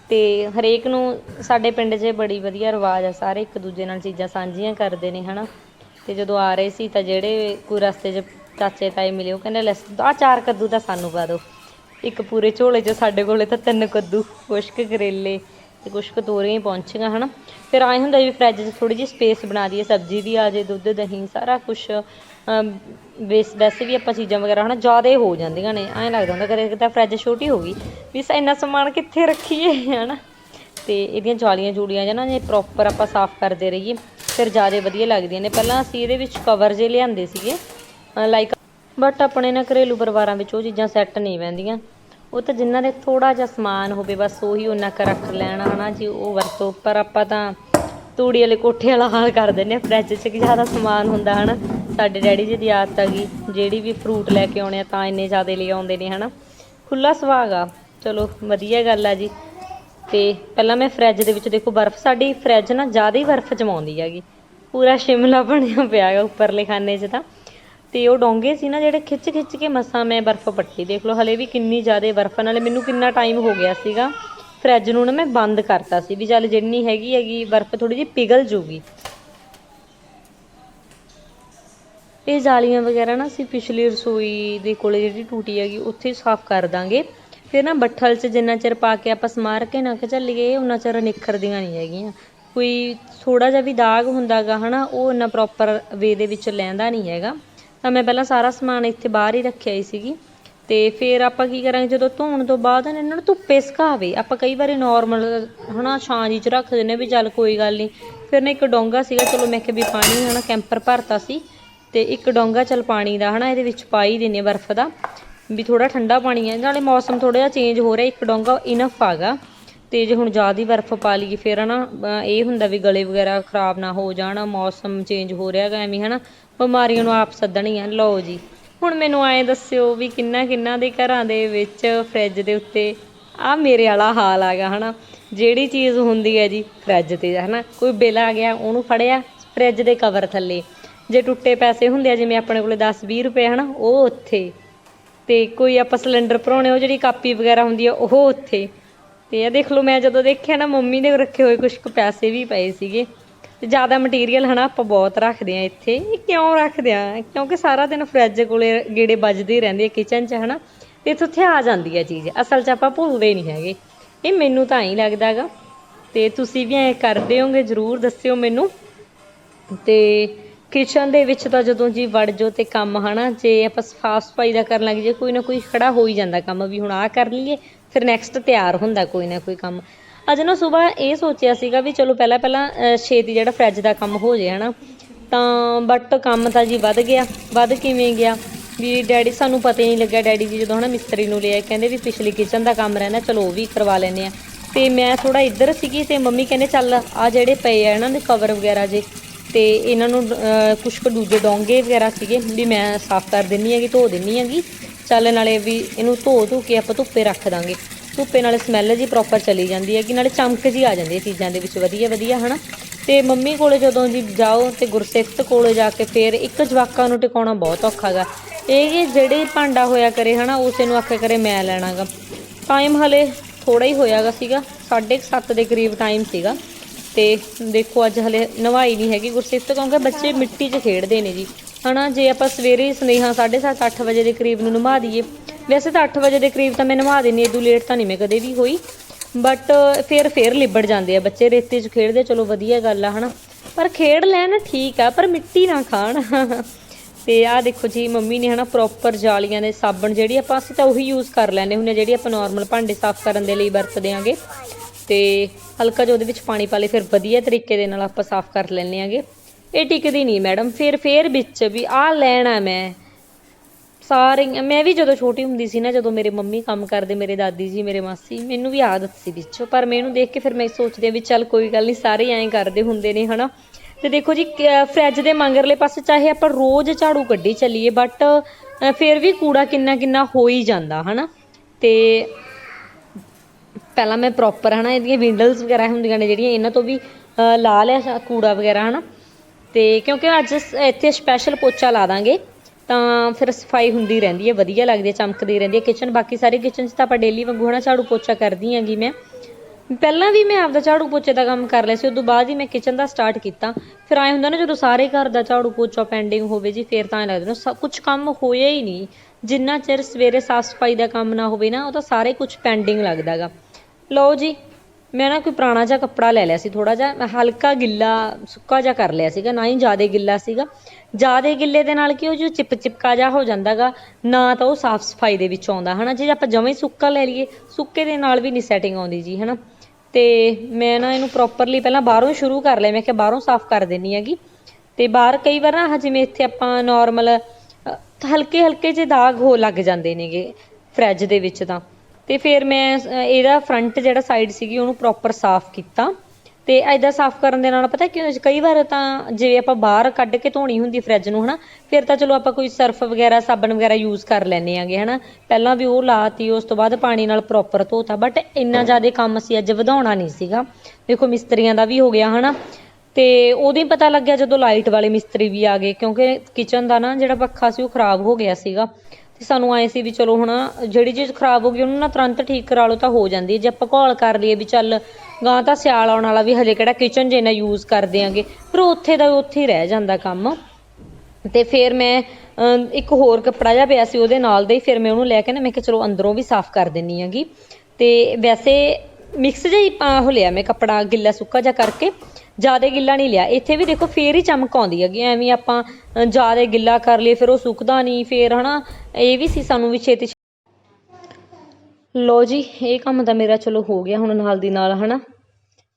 Speaker 1: ਤੇ ਹਰੇਕ ਨੂੰ ਸਾਡੇ ਪਿੰਡ 'ਚ ਬੜੀ ਵਧੀਆ ਰਿਵਾਜ ਆ, ਸਾਰੇ ਇੱਕ ਦੂਜੇ ਨਾਲ ਚੀਜ਼ਾਂ ਸਾਂਝੀਆਂ ਕਰਦੇ ਨੇ, ਹਨਾ। ਤੇ ਜਦੋਂ ਆ ਰਹੇ ਸੀ ਤਾਂ ਜਿਹੜੇ ਕੋਈ ਰਸਤੇ 'ਚ ਚਾਚੇ ਤਾਏ ਮਿਲੇ, ਉਹ ਕਹਿੰਦੇ, ਲੈ ਆਹ ਚਾਰ ਕੱਦੂ ਤਾਂ ਸਾਨੂੰ ਪਾ ਦਿਓ। ਇੱਕ ਪੂਰੇ ਝੋਲੇ 'ਚ ਸਾਡੇ ਕੋਲੇ ਤਾਂ ਤਿੰਨ ਕੱਦੂ, ਖੁਸ਼ਕ ਕਰੇਲੇ ਤੇ ਕੁਛ ਕੁ ਤੋਰੀਆਂ ਹੀ ਪਹੁੰਚੀਆਂ, ਹਨਾ। ਫਿਰ ਆਏ ਹੁੰਦਾ ਵੀ ਫਰਿੱਜ 'ਚ ਥੋੜੀ ਜਿਹੀ ਸਪੇਸ ਬਣਾ ਦਈਏ, ਸਬਜ਼ੀ ਦੀ ਆ ਜੇ ਦੁੱਧ, ਦਹੀਂ, ਸਾਰਾ ਕੁਛ। ਵੇਸ ਵੈਸੇ ਵੀ ਆਪਾਂ ਚੀਜ਼ਾਂ ਵਗੈਰਾ ਹਨਾ ਜ਼ਿਆਦਾ ਹੋ ਜਾਂਦੀਆਂ ਨੇ। ਐਂ ਲੱਗਦਾ ਹੁੰਦਾ ਕਦੇ ਕਿਤੇ ਫਰਿੱਜ ਛੋਟੀ ਹੋ ਗਈ। ਵੀ ਸ- ਇੰਨਾ ਸਮਾਨ ਕਿੱਥੇ ਰੱਖੀਏ, ਹਨਾ? ਤੇ ਇਹਦੀਆਂ ਜਾਲੀਆਂ ਜੂਲੀਆਂ ਜਾਂ ਨਾ ਜੇ ਪ੍ਰੋਪਰ ਆਪਾਂ ਸਾਫ਼ ਕਰਦੇ ਰਹੀਏ, ਫਿਰ ਜ਼ਿਆਦਾ ਵਧੀਆ ਲੱਗਦੀਆਂ ਨੇ। ਪਹਿਲਾਂ ਅਸੀਂ ਇਹਦੇ ਵਿੱਚ ਕਵਰ ਜੇ ਲਿਆਂਦੇ ਸੀਗੇ ਲਾਈਕ ਬਟ ਆਪਣੇ ਨਾ ਘਰੇਲੂ ਪਰਿਵਾਰਾਂ ਵਿੱਚ ਉਹ ਚੀਜ਼ਾਂ ਸੈੱਟ ਨਹੀਂ ਬਹਿੰਦੀਆਂ ਉਹ ਤਾਂ ਜਿਨ੍ਹਾਂ ਦੇ ਥੋੜਾ ਜਿਹਾ ਸਮਾਨ ਹੋਵੇ, ਬਸ ਉਹੀ ਉਹਨਾਂ ਕੁ ਰੱਖ ਲੈਣਾ, ਹਨਾ? ਜੀ ਉਹ ਵਰਤੋਂ, ਪਰ ਆਪਾਂ ਤਾਂ ਤੂੜੀ ਵਾਲੇ ਕੋਠੇ ਵਾਲਾ ਹਾਲ ਕਰ ਦਿੰਦੇ ਆ ਫਰਿੱਜ 'ਚ ਕਿ ਜ਼ਿਆਦਾ ਸਮਾਨ ਹੁੰਦਾ ਹਨਾ। ਸਾਡੇ ਡੈਡੀ ਜੀ ਦੀ ਆਦਤ ਹੈਗੀ ਜਿਹੜੀ ਵੀ ਫਰੂਟ ਲੈ ਕੇ ਆਉਣੇ ਆ ਤਾਂ ਇੰਨੇ ਜ਼ਿਆਦਾ ਲੈ ਆਉਂਦੇ ਨੇ ਹਨਾ। ਖੁੱਲਾ ਸੁਭਾਗ ਆ। ਚਲੋ, ਵਧੀਆ ਗੱਲ ਆ ਜੀ। ਤੇ ਪਹਿਲਾਂ ਮੈਂ ਫਰਿੱਜ ਦੇ ਵਿੱਚ ਦੇਖੋ, ਬਰਫ਼ ਸਾਡੀ ਫਰਿੱਜ ਨਾ ਜ਼ਿਆਦਾ ਹੀ ਬਰਫ਼ ਜਮਾਉਂਦੀ ਹੈਗੀ। ਪੂਰਾ ਸ਼ਿਮਲਾ ਬਣਿਆ ਪਿਆ ਹੈਗਾ ਉੱਪਰਲੇ ਖਾਨੇ 'ਚ ਤਾਂ। ਤੇ ਉਹ ਡੋਂਗੇ ਸੀ ਨਾ ਜਿਹੜੇ ਖਿੱਚ ਖਿੱਚ ਕੇ ਮਸਾਂ ਮੈਂ ਬਰਫ਼ ਪੱਟੀ। ਦੇਖ ਲਓ, ਹਲੇ ਵੀ ਕਿੰਨੀ ਜ਼ਿਆਦਾ ਬਰਫ਼ ਨਾਲੇ ਮੈਨੂੰ ਕਿੰਨਾ ਟਾਈਮ ਹੋ ਗਿਆ ਸੀਗਾ। ਫਰਿੱਜ ਨੂੰ ਨਾ ਮੈਂ ਬੰਦ ਕਰਤਾ ਸੀ ਵੀ ਚੱਲ ਜਿੰਨੀ ਹੈਗੀ ਹੈਗੀ ਬਰਫ਼ ਥੋੜੀ ਜਿਹੀ ਪਿਘਲ ਜੂਗੀ। ਇਹ ਜਾਲੀਆਂ ਵਗੈਰਾ ਨਾ ਅਸੀਂ ਪਿਛਲੀ ਰਸੋਈ ਦੇ ਕੋਲੇ ਜਿਹੜੀ ਟੂਟੀ ਹੈਗੀ ਉੱਥੇ ਸਾਫ਼ ਕਰ ਦਾਂਗੇ। ਫਿਰ ਨਾ ਬੱਠਲ 'ਚ ਜਿੰਨਾ ਚਿਰ ਪਾ ਕੇ ਆਪਾਂ ਸਮਾਰ ਕੇ ਨਾ ਕਿ ਚੱਲੀਏ ਉਹਨਾਂ ਚਿਰ ਨਿਖਰਦੀਆਂ ਨਹੀਂ ਹੈਗੀਆਂ। ਕੋਈ ਥੋੜਾ ਜਿਹਾ ਵੀ ਦਾਗ ਹੁੰਦਾਗਾ ਹਨਾ, ਉਹ ਇੰਨਾ ਪ੍ਰੋਪਰ ਵੇ ਦੇ ਵਿੱਚ ਲੈਂਦਾ ਨਹੀਂ ਹੈਗਾ। ਤਾਂ ਮੈਂ ਪਹਿਲਾਂ ਸਾਰਾ ਸਮਾਨ ਇੱਥੇ ਬਾਹਰ ਹੀ ਰੱਖਿਆ ਹੀ ਸੀਗੀ। ਤੇ ਫਿਰ ਆਪਾਂ ਕੀ ਕਰਾਂਗੇ, ਜਦੋਂ ਧੋਣ ਤੋਂ ਬਾਅਦ ਨਾ ਇਹਨਾਂ ਨੂੰ ਧੁੱਪੇ ਸੁਕਾਵੇ। ਆਪਾਂ ਕਈ ਵਾਰੀ ਨਾਰਮਲ ਹਨਾ, ਛਾਂ ਜੀ ਚ ਰੱਖ ਦਿੰਦੇ ਵੀ ਚੱਲ ਕੋਈ ਗੱਲ ਨਹੀਂ ਫਿਰ ਨਾ ਇੱਕ ਡੋਂਗਾ ਸੀਗਾ, ਚਲੋ ਮੈਂ ਕਿਹਾ ਵੀ ਪਾਣੀ ਹਨਾ, ਕੈਂਪਰ ਭਰਤਾ ਸੀ। ਤੇ ਇੱਕ ਡੋਂਗਾ ਚੱਲ ਪਾਣੀ ਦਾ ਹਨਾ, ਇਹਦੇ ਵਿੱਚ ਪਾ ਹੀ ਦਿੰਨੇ ਬਰਫ਼ ਦਾ। ਵੀ ਥੋੜਾ ਠੰਡਾ ਪਾਣੀ ਹੈ, ਨਾਲੇ ਮੌਸਮ ਥੋੜਾ ਜਿਹਾ ਚੇਂਜ ਹੋ ਰਿਹਾ, ਇੱਕ ਡੋਂਗਾ ਇਨਫ ਆਗਾ। ਤੇ ਜੇ ਹੁਣ ਜ਼ਿਆਦਾ ਹੀ ਬਰਫ਼ ਪਾ ਲਈਏ, ਫਿਰ ਹਨਾ, ਅਹ ਇਹ ਹੁੰਦਾ ਵੀ ਗਲੇ ਵਗੈਰਾ ਖਰਾਬ ਨਾ ਹੋ ਜਾਣ, ਮੌਸਮ ਚੇਂਜ ਹੋ ਰਿਹਾ ਗਾ ਐਵੇਂ, ਹਨਾ। ਬਿਮਾਰੀਆਂ ਨੂੰ ਆਪ ਸੱਦਣੀਆਂ, ਲਓ ਜੀ। ਹੁਣ ਮੈਨੂੰ ਐਂ ਦੱਸਿਓ ਵੀ ਕਿੰਨਾ ਕਿੰਨਾ ਦੇ ਘਰਾਂ ਦੇ ਵਿੱਚ ਫਰਿੱਜ ਦੇ ਉੱਤੇ ਆ ਮੇਰੇ ਵਾਲਾ ਹਾਲ ਆਗਾ, ਹਨਾ? ਜਿਹੜੀ ਚੀਜ਼ ਹੁੰਦੀ ਹੈ ਜੀ ਫਰਿੱਜ ਤੇ, ਹਨਾ? ਕੋਈ ਬਿੱਲ ਆ ਗਿਆ, ਉਹਨੂੰ ਫੜਿਆ ਫਰਿੱਜ ਦੇ ਕਵਰ ਥੱਲੇ। ਜੇ ਟੁੱਟੇ ਪੈਸੇ ਹੁੰਦੇ ਆ, ਜਿਵੇਂ ਆਪਣੇ ਕੋਲੇ 10 20 ਰੁਪਏ, ਹਨਾ, ਉਹ ਉੱਥੇ। ਤੇ ਕੋਈ ਆਪਾਂ ਸਿਲੰਡਰ ਭਰਾਉਣੇ ਉਹ ਜਿਹੜੀ ਕਾਪੀ ਵਗੈਰਾ ਹੁੰਦੀ ਆ, ਉਹ ਉੱਥੇ। ਤੇ ਇਹ ਦੇਖ ਲਓ, ਮੈਂ ਜਦੋਂ ਦੇਖਿਆ ਨਾ, ਮੰਮੀ ਨੇ ਰੱਖੇ ਹੋਏ ਕੁਝ ਕੁ ਪੈਸੇ ਵੀ ਪਏ ਸੀਗੇ। ਤੇ ਜ਼ਿਆਦਾ ਮਟੀਰੀਅਲ ਹਨਾ ਆਪਾਂ ਬਹੁਤ ਰੱਖਦੇ ਆ ਇੱਥੇ। ਇਹ ਕਿਉਂ ਰੱਖਦੇ ਆ ਕਿਉਂਕਿ ਸਾਰਾ ਦਿਨ ਫਰਿੱਜ ਕੋਲੇ ਗੇੜੇ ਵੱਜਦੇ ਰਹਿੰਦੇ ਆ ਕਿਚਨ 'ਚ ਹਨਾ। ਤੇ ਇੱਥੇ ਉੱਥੇ ਆ ਜਾਂਦੀ ਆ ਚੀਜ਼। ਅਸਲ 'ਚ ਆਪਾਂ ਭੁੱਲਦੇ ਨਹੀਂ ਹੈਗੇ। ਇਹ ਮੈਨੂੰ ਤਾਂ ਹੀ ਲੱਗਦਾ ਹੈਗਾ ਤੇ ਤੁਸੀਂ ਵੀ ਐਂ ਕਰਦੇ ਹੋਗੇ ਜਰੂਰ ਦੱਸਿਓ ਮੈਨੂੰ। ਤੇ ਕਿਚਨ ਦੇ ਵਿੱਚ ਤਾਂ ਜਦੋਂ ਜੀ ਵੜ ਜਾਓ ਤੇ ਕੰਮ ਹਨਾ, ਜੇ ਆਪਾਂ ਸਾਫ਼ ਸਫ਼ਾਈ ਦਾ ਕਰਨ ਲੱਗ ਜੇ ਕੋਈ ਨਾ ਕੋਈ ਖੜਾ ਹੋ ਹੀ ਜਾਂਦਾ ਕੰਮ ਵੀ। ਹੁਣ ਆਹ ਕਰ ਲਈਏ, ਫਿਰ ਨੈਕਸਟ ਤਿਆਰ ਹੁੰਦਾ ਕੋਈ ਨਾ ਕੋਈ ਕੰਮ। ਅੱਜ ਨਾ ਸਵੇਰ ਇਹ ਸੋਚਿਆ ਸੀਗਾ ਵੀ ਚਲੋ ਪਹਿਲਾਂ ਪਹਿਲਾਂ ਛੇਤੀ ਜਿਹੜਾ ਫਰਿੱਜ ਦਾ ਕੰਮ ਹੋ ਜੇ ਹਨਾ। ਤਾਂ ਬਟ ਕੰਮ ਤਾਂ ਜੀ ਵੱਧ ਗਿਆ ਵੱਧ ਕਿਵੇਂ ਗਿਆ? ਵੀ ਡੈਡੀ ਸਾਨੂੰ ਪਤਾ ਹੀ ਨਹੀਂ ਲੱਗਿਆ ਡੈਡੀ ਜੀ ਜਦੋਂ ਹਨਾ ਮਿਸਤਰੀ ਨੂੰ ਲਿਆ ਕਹਿੰਦੇ ਵੀ ਪਿਛਲੀ ਕਿਚਨ ਦਾ ਕੰਮ ਰਹਿੰਦਾ ਚਲੋ ਉਹ ਵੀ ਕਰਵਾ ਲੈਂਦੇ ਆ। ਤੇ ਮੈਂ ਥੋੜਾ ਇੱਧਰ ਸੀਗੀ ਤੇ ਮੰਮੀ ਕਹਿੰਦੇ ਚੱਲ ਆ ਜਿਹੜੇ ਪਏ ਆ ਇਹਨਾਂ ਦੇ ਕਵਰ ਵਗੈਰਾ ਜੇ ਤੇ ਇਹਨਾਂ ਨੂੰ ਅਹ, ਕੁਛ ਕੁ ਦੂਜੇ ਡੋਂਗੇ ਵਗੈਰਾ ਸੀਗੇ ਵੀ ਮੈਂ ਸਾਫ਼ ਕਰ ਦਿੰਨੀ ਹੈਗੀ ਧੋ ਦਿੰਨੀ ਹੈਗੀ। ਚੱਲ ਨਾਲੇ ਵੀ ਇਹਨੂੰ ਧੋ ਧੋ ਕੇ ਆਪਾਂ ਧੁੱਪੇ ਰੱਖ ਦਾਂਗੇ। ਧੁੱਪੇ ਨਾਲ ਸਮੈਲ ਜੀ ਪ੍ਰੋਪਰ ਚਲੀ ਜਾਂਦੀ ਹੈ ਕਿ ਨਾਲੇ ਚਮਕ ਜੀ ਆ ਜਾਂਦੀ ਹੈ ਚੀਜ਼ਾਂ ਦੇ ਵਿੱਚ, ਵਧੀਆ ਵਧੀਆ, ਹਨਾ? ਤੇ ਮੰਮੀ ਕੋਲੇ ਜਦੋਂ ਜੀ ਜਾਓ ਤੇ ਗੁਰਸਿਫਤ ਕੋਲੇ ਜਾ ਕੇ ਫੇਰ ਇੱਕ ਜਵਾਕਾਂ ਨੂੰ ਟਿਕਾਉਣਾ ਬਹੁਤ ਔਖਾ ਗਾ। ਇਹ ਜਿਹੜੇ ਭਾਂਡਾ ਹੋਇਆ ਕਰੇ, ਹਨਾ, ਉਸੇ ਨੂੰ ਆਖਿਆ ਕਰੇ ਮੈਂ ਲੈਣਾਗਾ ਟਾਈਮ ਹਲੇ ਥੋੜਾ ਹੀ ਹੋਇਆਗਾ ਸੀਗਾ 7:30 ਦੇ ਕਰੀਬ ਟਾਈਮ ਸੀਗਾ। ਤੇ ਦੇਖੋ ਅੱਜ ਹਲੇ ਨਵਾਈ ਨਹੀਂ ਹੈਗੀ ਗੁਰਸਿਫਤ, ਕਿਉਂਕਿ ਬੱਚੇ ਮਿੱਟੀ 'ਚ ਖੇਡਦੇ ਨੇ ਜੀ। ਹਨਾ, ਜੇ ਆਪਾਂ ਸਵੇਰੇ ਹੀ ਸੁਨੇਹਾ 7:30 8 ਵਜੇ ਦੇ ਕਰੀਬ ਨੂੰ ਨਵਾ ਦਈਏ ਵੈਸੇ ਤਾਂ 8 ਵਜੇ ਦੇ ਕਰੀਬ ਤਾਂ ਮੈਂ ਨਵਾ ਦਿੰਨੀ ਏਦੂ ਲੇਟ ਤਾਂ ਨਹੀਂ ਮੈਂ ਕਦੇ ਵੀ ਹੋਈ। ਬਟ ਫਿਰ ਫਿਰ ਲਿਬੜ ਜਾਂਦੇ ਆ ਬੱਚੇ, ਰੇਤੇ 'ਚ ਖੇਡਦੇ, ਚਲੋ ਵਧੀਆ ਗੱਲ ਆ, ਹਨਾ। ਪਰ ਖੇਡ ਲੈਣ ਠੀਕ ਆ, ਪਰ ਮਿੱਟੀ ਨਾ ਖਾਣ। ਤੇ ਆਹ ਦੇਖੋ ਜੀ, ਮੰਮੀ ਨੇ ਹਨਾ ਪ੍ਰੋਪਰ ਜਾਲੀਆਂ ਦੇ ਸਾਬਣ ਜਿਹੜੀ ਆਪਾਂ, ਅਸੀਂ ਤਾਂ ਉਹੀ ਯੂਜ਼ ਕਰ ਲੈਂਦੇ ਹੁੰਦੇ ਹਾਂ ਜਿਹੜੀ ਆਪਾਂ ਨਾਰਮਲ ਭਾਂਡੇ ਸਾਫ਼ ਕਰਨ ਦੇ ਲਈ ਵਰਤਦੇ ਆਂਗੇ। ਤੇ ਹਲਕਾ ਜਿਹਾ ਉਹਦੇ ਵਿੱਚ ਪਾਣੀ ਪਾ ਲੇ ਫਿਰ ਵਧੀਆ ਤਰੀਕੇ ਦੇ ਨਾਲ ਆਪਾਂ ਸਾਫ਼ ਕਰ ਲੈਂਦੇ ਆਂਗੇ। ਇਹ ਟਿਕਦੀ ਨਹੀਂ ਮੈਡਮ ਫਿਰ, ਫੇਰ ਵਿੱਚ ਵੀ ਆਹ ਲੈਣਾ ਮੈਂ। ਸਾਰੇ ਮੈਂ ਵੀ ਜਦੋਂ ਛੋਟੀ ਹੁੰਦੀ ਸੀ ਨਾ, ਜਦੋਂ ਮੇਰੇ ਮੰਮੀ ਕੰਮ ਕਰਦੇ, ਮੇਰੇ ਦਾਦੀ ਜੀ, ਮੇਰੇ ਮਾਸੀ, ਮੈਨੂੰ ਵੀ ਆਦਤ ਸੀ ਵਿੱਚੋਂ। ਪਰ ਮੈਨੂੰ ਦੇਖ ਕੇ ਫਿਰ ਮੈਂ ਸੋਚਦੀ ਆ ਵੀ ਚੱਲ ਕੋਈ ਗੱਲ ਨਹੀਂ, ਸਾਰੇ ਐਂ ਕਰਦੇ ਹੁੰਦੇ ਨੇ, ਹਨਾ? ਤੇ ਦੇਖੋ ਜੀ ਫਰਿੱਜ ਦੇ ਮੰਗਰਲੇ ਪਾਸੇ ਚਾਹੇ ਆਪਾਂ ਰੋਜ਼ ਝਾੜੂ ਕੱਢੀ ਚੱਲੀਏ ਬਟ ਫਿਰ ਵੀ ਕੂੜਾ ਕਿੰਨਾ ਕਿੰਨਾ ਹੋ ਹੀ ਜਾਂਦਾ, ਹਨਾ? ਤੇ ਪਹਿਲਾਂ ਮੈਂ ਪ੍ਰੋਪਰ ਹਨਾ, ਇਹਦੀਆਂ ਵਿੰਡਲਸ ਵਗੈਰਾ ਹੁੰਦੀਆਂ ਨੇ ਜਿਹੜੀਆਂ, ਇਹਨਾਂ ਤੋਂ ਵੀ ਲਾ ਲਿਆ ਕੂੜਾ ਵਗੈਰਾ, ਹਨਾ? ਤੇ ਕਿਉਂਕਿ ਅੱਜ ਇੱਥੇ ਸਪੈਸ਼ਲ ਪੋਚਾ ਲਾ ਦਾਂਗੇ। ਤਾਂ ਫਿਰ ਸਫ਼ਾਈ ਹੁੰਦੀ ਰਹਿੰਦੀ ਹੈ, ਵਧੀਆ ਲੱਗਦੀ ਹੈ, ਚਮਕਦੀ ਰਹਿੰਦੀ ਹੈ। ਕਿਚਨ ਬਾਕੀ ਸਾਰੇ ਕਿਚਨ 'ਚ ਤਾਂ ਆਪਾਂ ਡੇਲੀ ਵਾਂਗੂ ਹਨਾ ਝਾੜੂ ਪੋਚਾ ਕਰਦੀ ਹੈਗੀ ਮੈਂ। ਪਹਿਲਾਂ ਵੀ ਮੈਂ ਆਪਦਾ ਝਾੜੂ ਪੋਚੇ ਦਾ ਕੰਮ ਕਰ ਲਿਆ ਸੀ, ਉਦੋਂ ਬਾਅਦ ਹੀ ਮੈਂ ਕਿਚਨ ਦਾ ਸਟਾਰਟ ਕੀਤਾ। ਫਿਰ ਆਏ ਹੁੰਦਾ ਨਾ ਜਦੋਂ ਸਾਰੇ ਘਰ ਦਾ ਝਾੜੂ ਪੋਚਾ ਪੈਂਡਿੰਗ ਹੋਵੇ ਜੀ, ਫਿਰ ਤਾਂ ਲੱਗਦਾ ਨਾ, ਸਭ ਕੁਝ ਕੰਮ ਹੋਇਆ ਹੀ ਨਹੀਂ। ਜਿੰਨਾ ਚਿਰ ਸਵੇਰੇ ਸਾਫ਼ ਸਫ਼ਾਈ ਦਾ ਕੰਮ ਨਾ ਹੋਵੇ ਨਾ, ਉਹ ਤਾਂ ਸਾਰੇ ਕੁਝ ਪੈਂਡਿੰਗ ਲੱਗਦਾਗਾ ਲਓ ਜੀ ਮੈਂ ਨਾ ਕੋਈ ਪੁਰਾਣਾ ਜਿਹਾ ਕੱਪੜਾ ਲੈ ਲਿਆ ਸੀ ਥੋੜਾ ਜਿਹਾ, ਮੈਂ ਹਲਕਾ ਗਿੱਲਾ, ਸੁੱਕਾ ਜਿਹਾ ਕਰ ਲਿਆ ਸੀਗਾ, ਨਾ ਹੀ ਜ਼ਿਆਦਾ ਗਿੱਲਾ ਸੀਗਾ। ਜ਼ਿਆਦਾ ਗਿੱਲੇ ਦੇ ਨਾਲ ਕੀ ਉਹ ਜੋ ਚਿਪ ਚਿਪਕਾ ਜਿਹਾ ਹੋ ਜਾਂਦਾਗਾ, ਨਾ ਤਾਂ ਉਹ ਸਾਫ਼ ਸਫ਼ਾਈ ਦੇ ਵਿੱਚ ਆਉਂਦਾ, ਹਨਾ? ਜੇ ਆਪਾਂ ਜਮੇ ਸੁੱਕਾ ਲੈ ਲਈਏ, ਸੁੱਕੇ ਦੇ ਨਾਲ ਵੀ ਨਹੀਂ ਸੈਟਿੰਗ ਆਉਂਦੀ ਜੀ, ਹਨਾ? ਤੇ ਮੈਂ ਨਾ ਇਹਨੂੰ ਪ੍ਰੋਪਰਲੀ ਪਹਿਲਾਂ ਬਾਹਰੋਂ ਸ਼ੁਰੂ ਕਰ ਲਿਆ, ਮੈਂ ਕਿਹਾ ਬਾਹਰੋਂ ਸਾਫ਼ ਕਰ ਦੇਣੀ ਹੈਗੀ। ਤੇ ਬਾਹਰ ਕਈ ਵਾਰ ਨਾ ਜਿਵੇਂ ਇੱਥੇ ਆਪਾਂ ਨਾਰਮਲ ਹਲਕੇ ਹਲਕੇ ਜਿਹੇ ਦਾਗ ਹੋ ਲੱਗ ਜਾਂਦੇ ਨੇਗੇ ਫਰਿੱਜ ਦੇ ਵਿੱਚ ਤਾਂ। ਤੇ ਫਿਰ ਮੈਂ ਇਹਦਾ ਫਰੰਟ ਜਿਹੜਾ ਸਾਈਡ ਸੀਗੀ, ਉਹਨੂੰ ਪ੍ਰੋਪਰ ਸਾਫ਼ ਕੀਤਾ। ਤੇ ਐਦਾਂ ਸਾਫ਼ ਕਰਨ ਦੇ ਨਾਲ ਪਤਾ ਕਿਉਂ, ਕਈ ਵਾਰ ਤਾਂ ਜਿਵੇਂ ਆਪਾਂ ਬਾਹਰ ਕੱਢ ਕੇ ਧੋਣੀ ਹੁੰਦੀ ਫਰਿੱਜ ਨੂੰ, ਹਨਾ, ਫਿਰ ਤਾਂ ਚਲੋ ਆਪਾਂ ਕੋਈ ਸਰਫ ਵਗੈਰਾ, ਸਾਬਣ ਵਗੈਰਾ ਯੂਜ਼ ਕਰ ਲੈਂਦੇ ਆਂਗੇ, ਹਨਾ। ਪਹਿਲਾਂ ਵੀ ਉਹ ਲਾਤੀ, ਉਸ ਤੋਂ ਬਾਅਦ ਪਾਣੀ ਨਾਲ ਪ੍ਰੋਪਰ ਧੋਤਾ ਬਟ ਇੰਨਾ ਜ਼ਿਆਦਾ ਕੰਮ ਸੀ ਅੱਜ ਵਧਾਉਣਾ ਨਹੀਂ ਸੀਗਾ। ਦੇਖੋ ਮਿਸਤਰੀਆਂ ਦਾ ਵੀ ਹੋ ਗਿਆ, ਹਨਾ। ਤੇ ਉਦੋਂ ਹੀ ਪਤਾ ਲੱਗਿਆ ਜਦੋਂ ਲਾਈਟ ਵਾਲੇ ਮਿਸਤਰੀ ਵੀ ਆ ਗਏ, ਕਿਉਂਕਿ ਕਿਚਨ ਦਾ ਨਾ ਜਿਹੜਾ ਪੱਖਾ ਸੀ ਉਹ ਖਰਾਬ ਹੋ ਗਿਆ ਸੀਗਾ। ਤੇ ਸਾਨੂੰ ਆਏ ਸੀ ਵੀ ਚਲੋ ਹੁਣ ਜਿਹੜੀ ਚੀਜ਼ ਖਰਾਬ ਹੋ ਗਈ, ਉਹਨੂੰ ਨਾ ਤੁਰੰਤ ਠੀਕ ਕਰਾ ਲਓ ਤਾਂ ਹੋ ਜਾਂਦੀ ਹੈ। ਜੇ ਆਪਾਂ ਘੋਲ ਕਰ ਲਈਏ ਵੀ ਚੱਲ ਗਾਂ ਤਾਂ ਸਿਆਲ ਆਉਣ ਵਾਲਾ ਵੀ ਹਜੇ ਕਿਹੜਾ ਕਿਚਨ ਜੇ ਨਾ ਯੂਜ਼ ਕਰਦੇ ਆਂਗੇ ਪਰ ਉੱਥੇ ਦਾ ਉੱਥੇ ਹੀ ਰਹਿ ਜਾਂਦਾ ਕੰਮ। ਤੇ ਫਿਰ ਮੈਂ ਇੱਕ ਹੋਰ ਕੱਪੜਾ ਜਿਹਾ ਪਿਆ ਸੀ ਉਹਦੇ ਨਾਲ ਦਾ ਹੀ, ਫਿਰ ਮੈਂ ਉਹਨੂੰ ਲੈ ਕੇ ਨਾ, ਮੈਂ ਕਿਹਾ ਚਲੋ ਅੰਦਰੋਂ ਵੀ ਸਾਫ਼ ਕਰ ਦਿੰਨੀ ਹੈਗੀ। ਤੇ ਵੈਸੇ ਮਿਕਸ ਜਿਹਾ ਹੀ ਪਾ ਹੋ ਲਿਆ ਮੈਂ ਕੱਪੜਾ ਗਿੱਲਾ ਸੁੱਕਾ ਜਿਹਾ ਕਰਕੇ। ਜ਼ਿਆਦਾ ਗਿੱਲਾ ਨਹੀਂ ਲਿਆ। ਇੱਥੇ ਵੀ ਦੇਖੋ ਫੇਰ ਹੀ ਚਮਕ ਆਉਂਦੀ ਹੈਗੀ। ਐਵੇਂ ਆਪਾਂ ਜ਼ਿਆਦਾ ਗਿੱਲਾ ਕਰ ਲਈਏ, ਫਿਰ ਉਹ ਸੁੱਕਦਾ ਨਹੀਂ, ਫੇਰ ਹਨਾ, ਇਹ ਵੀ ਸੀ ਸਾਨੂੰ ਵੀ ਛੇਤੀ ਲੋ ਜੀ, ਇਹ ਕੰਮ ਤਾਂ ਮੇਰਾ ਚਲੋ ਹੋ ਗਿਆ ਹੁਣ ਨਾਲ ਦੀ ਨਾਲ, ਹਨਾ।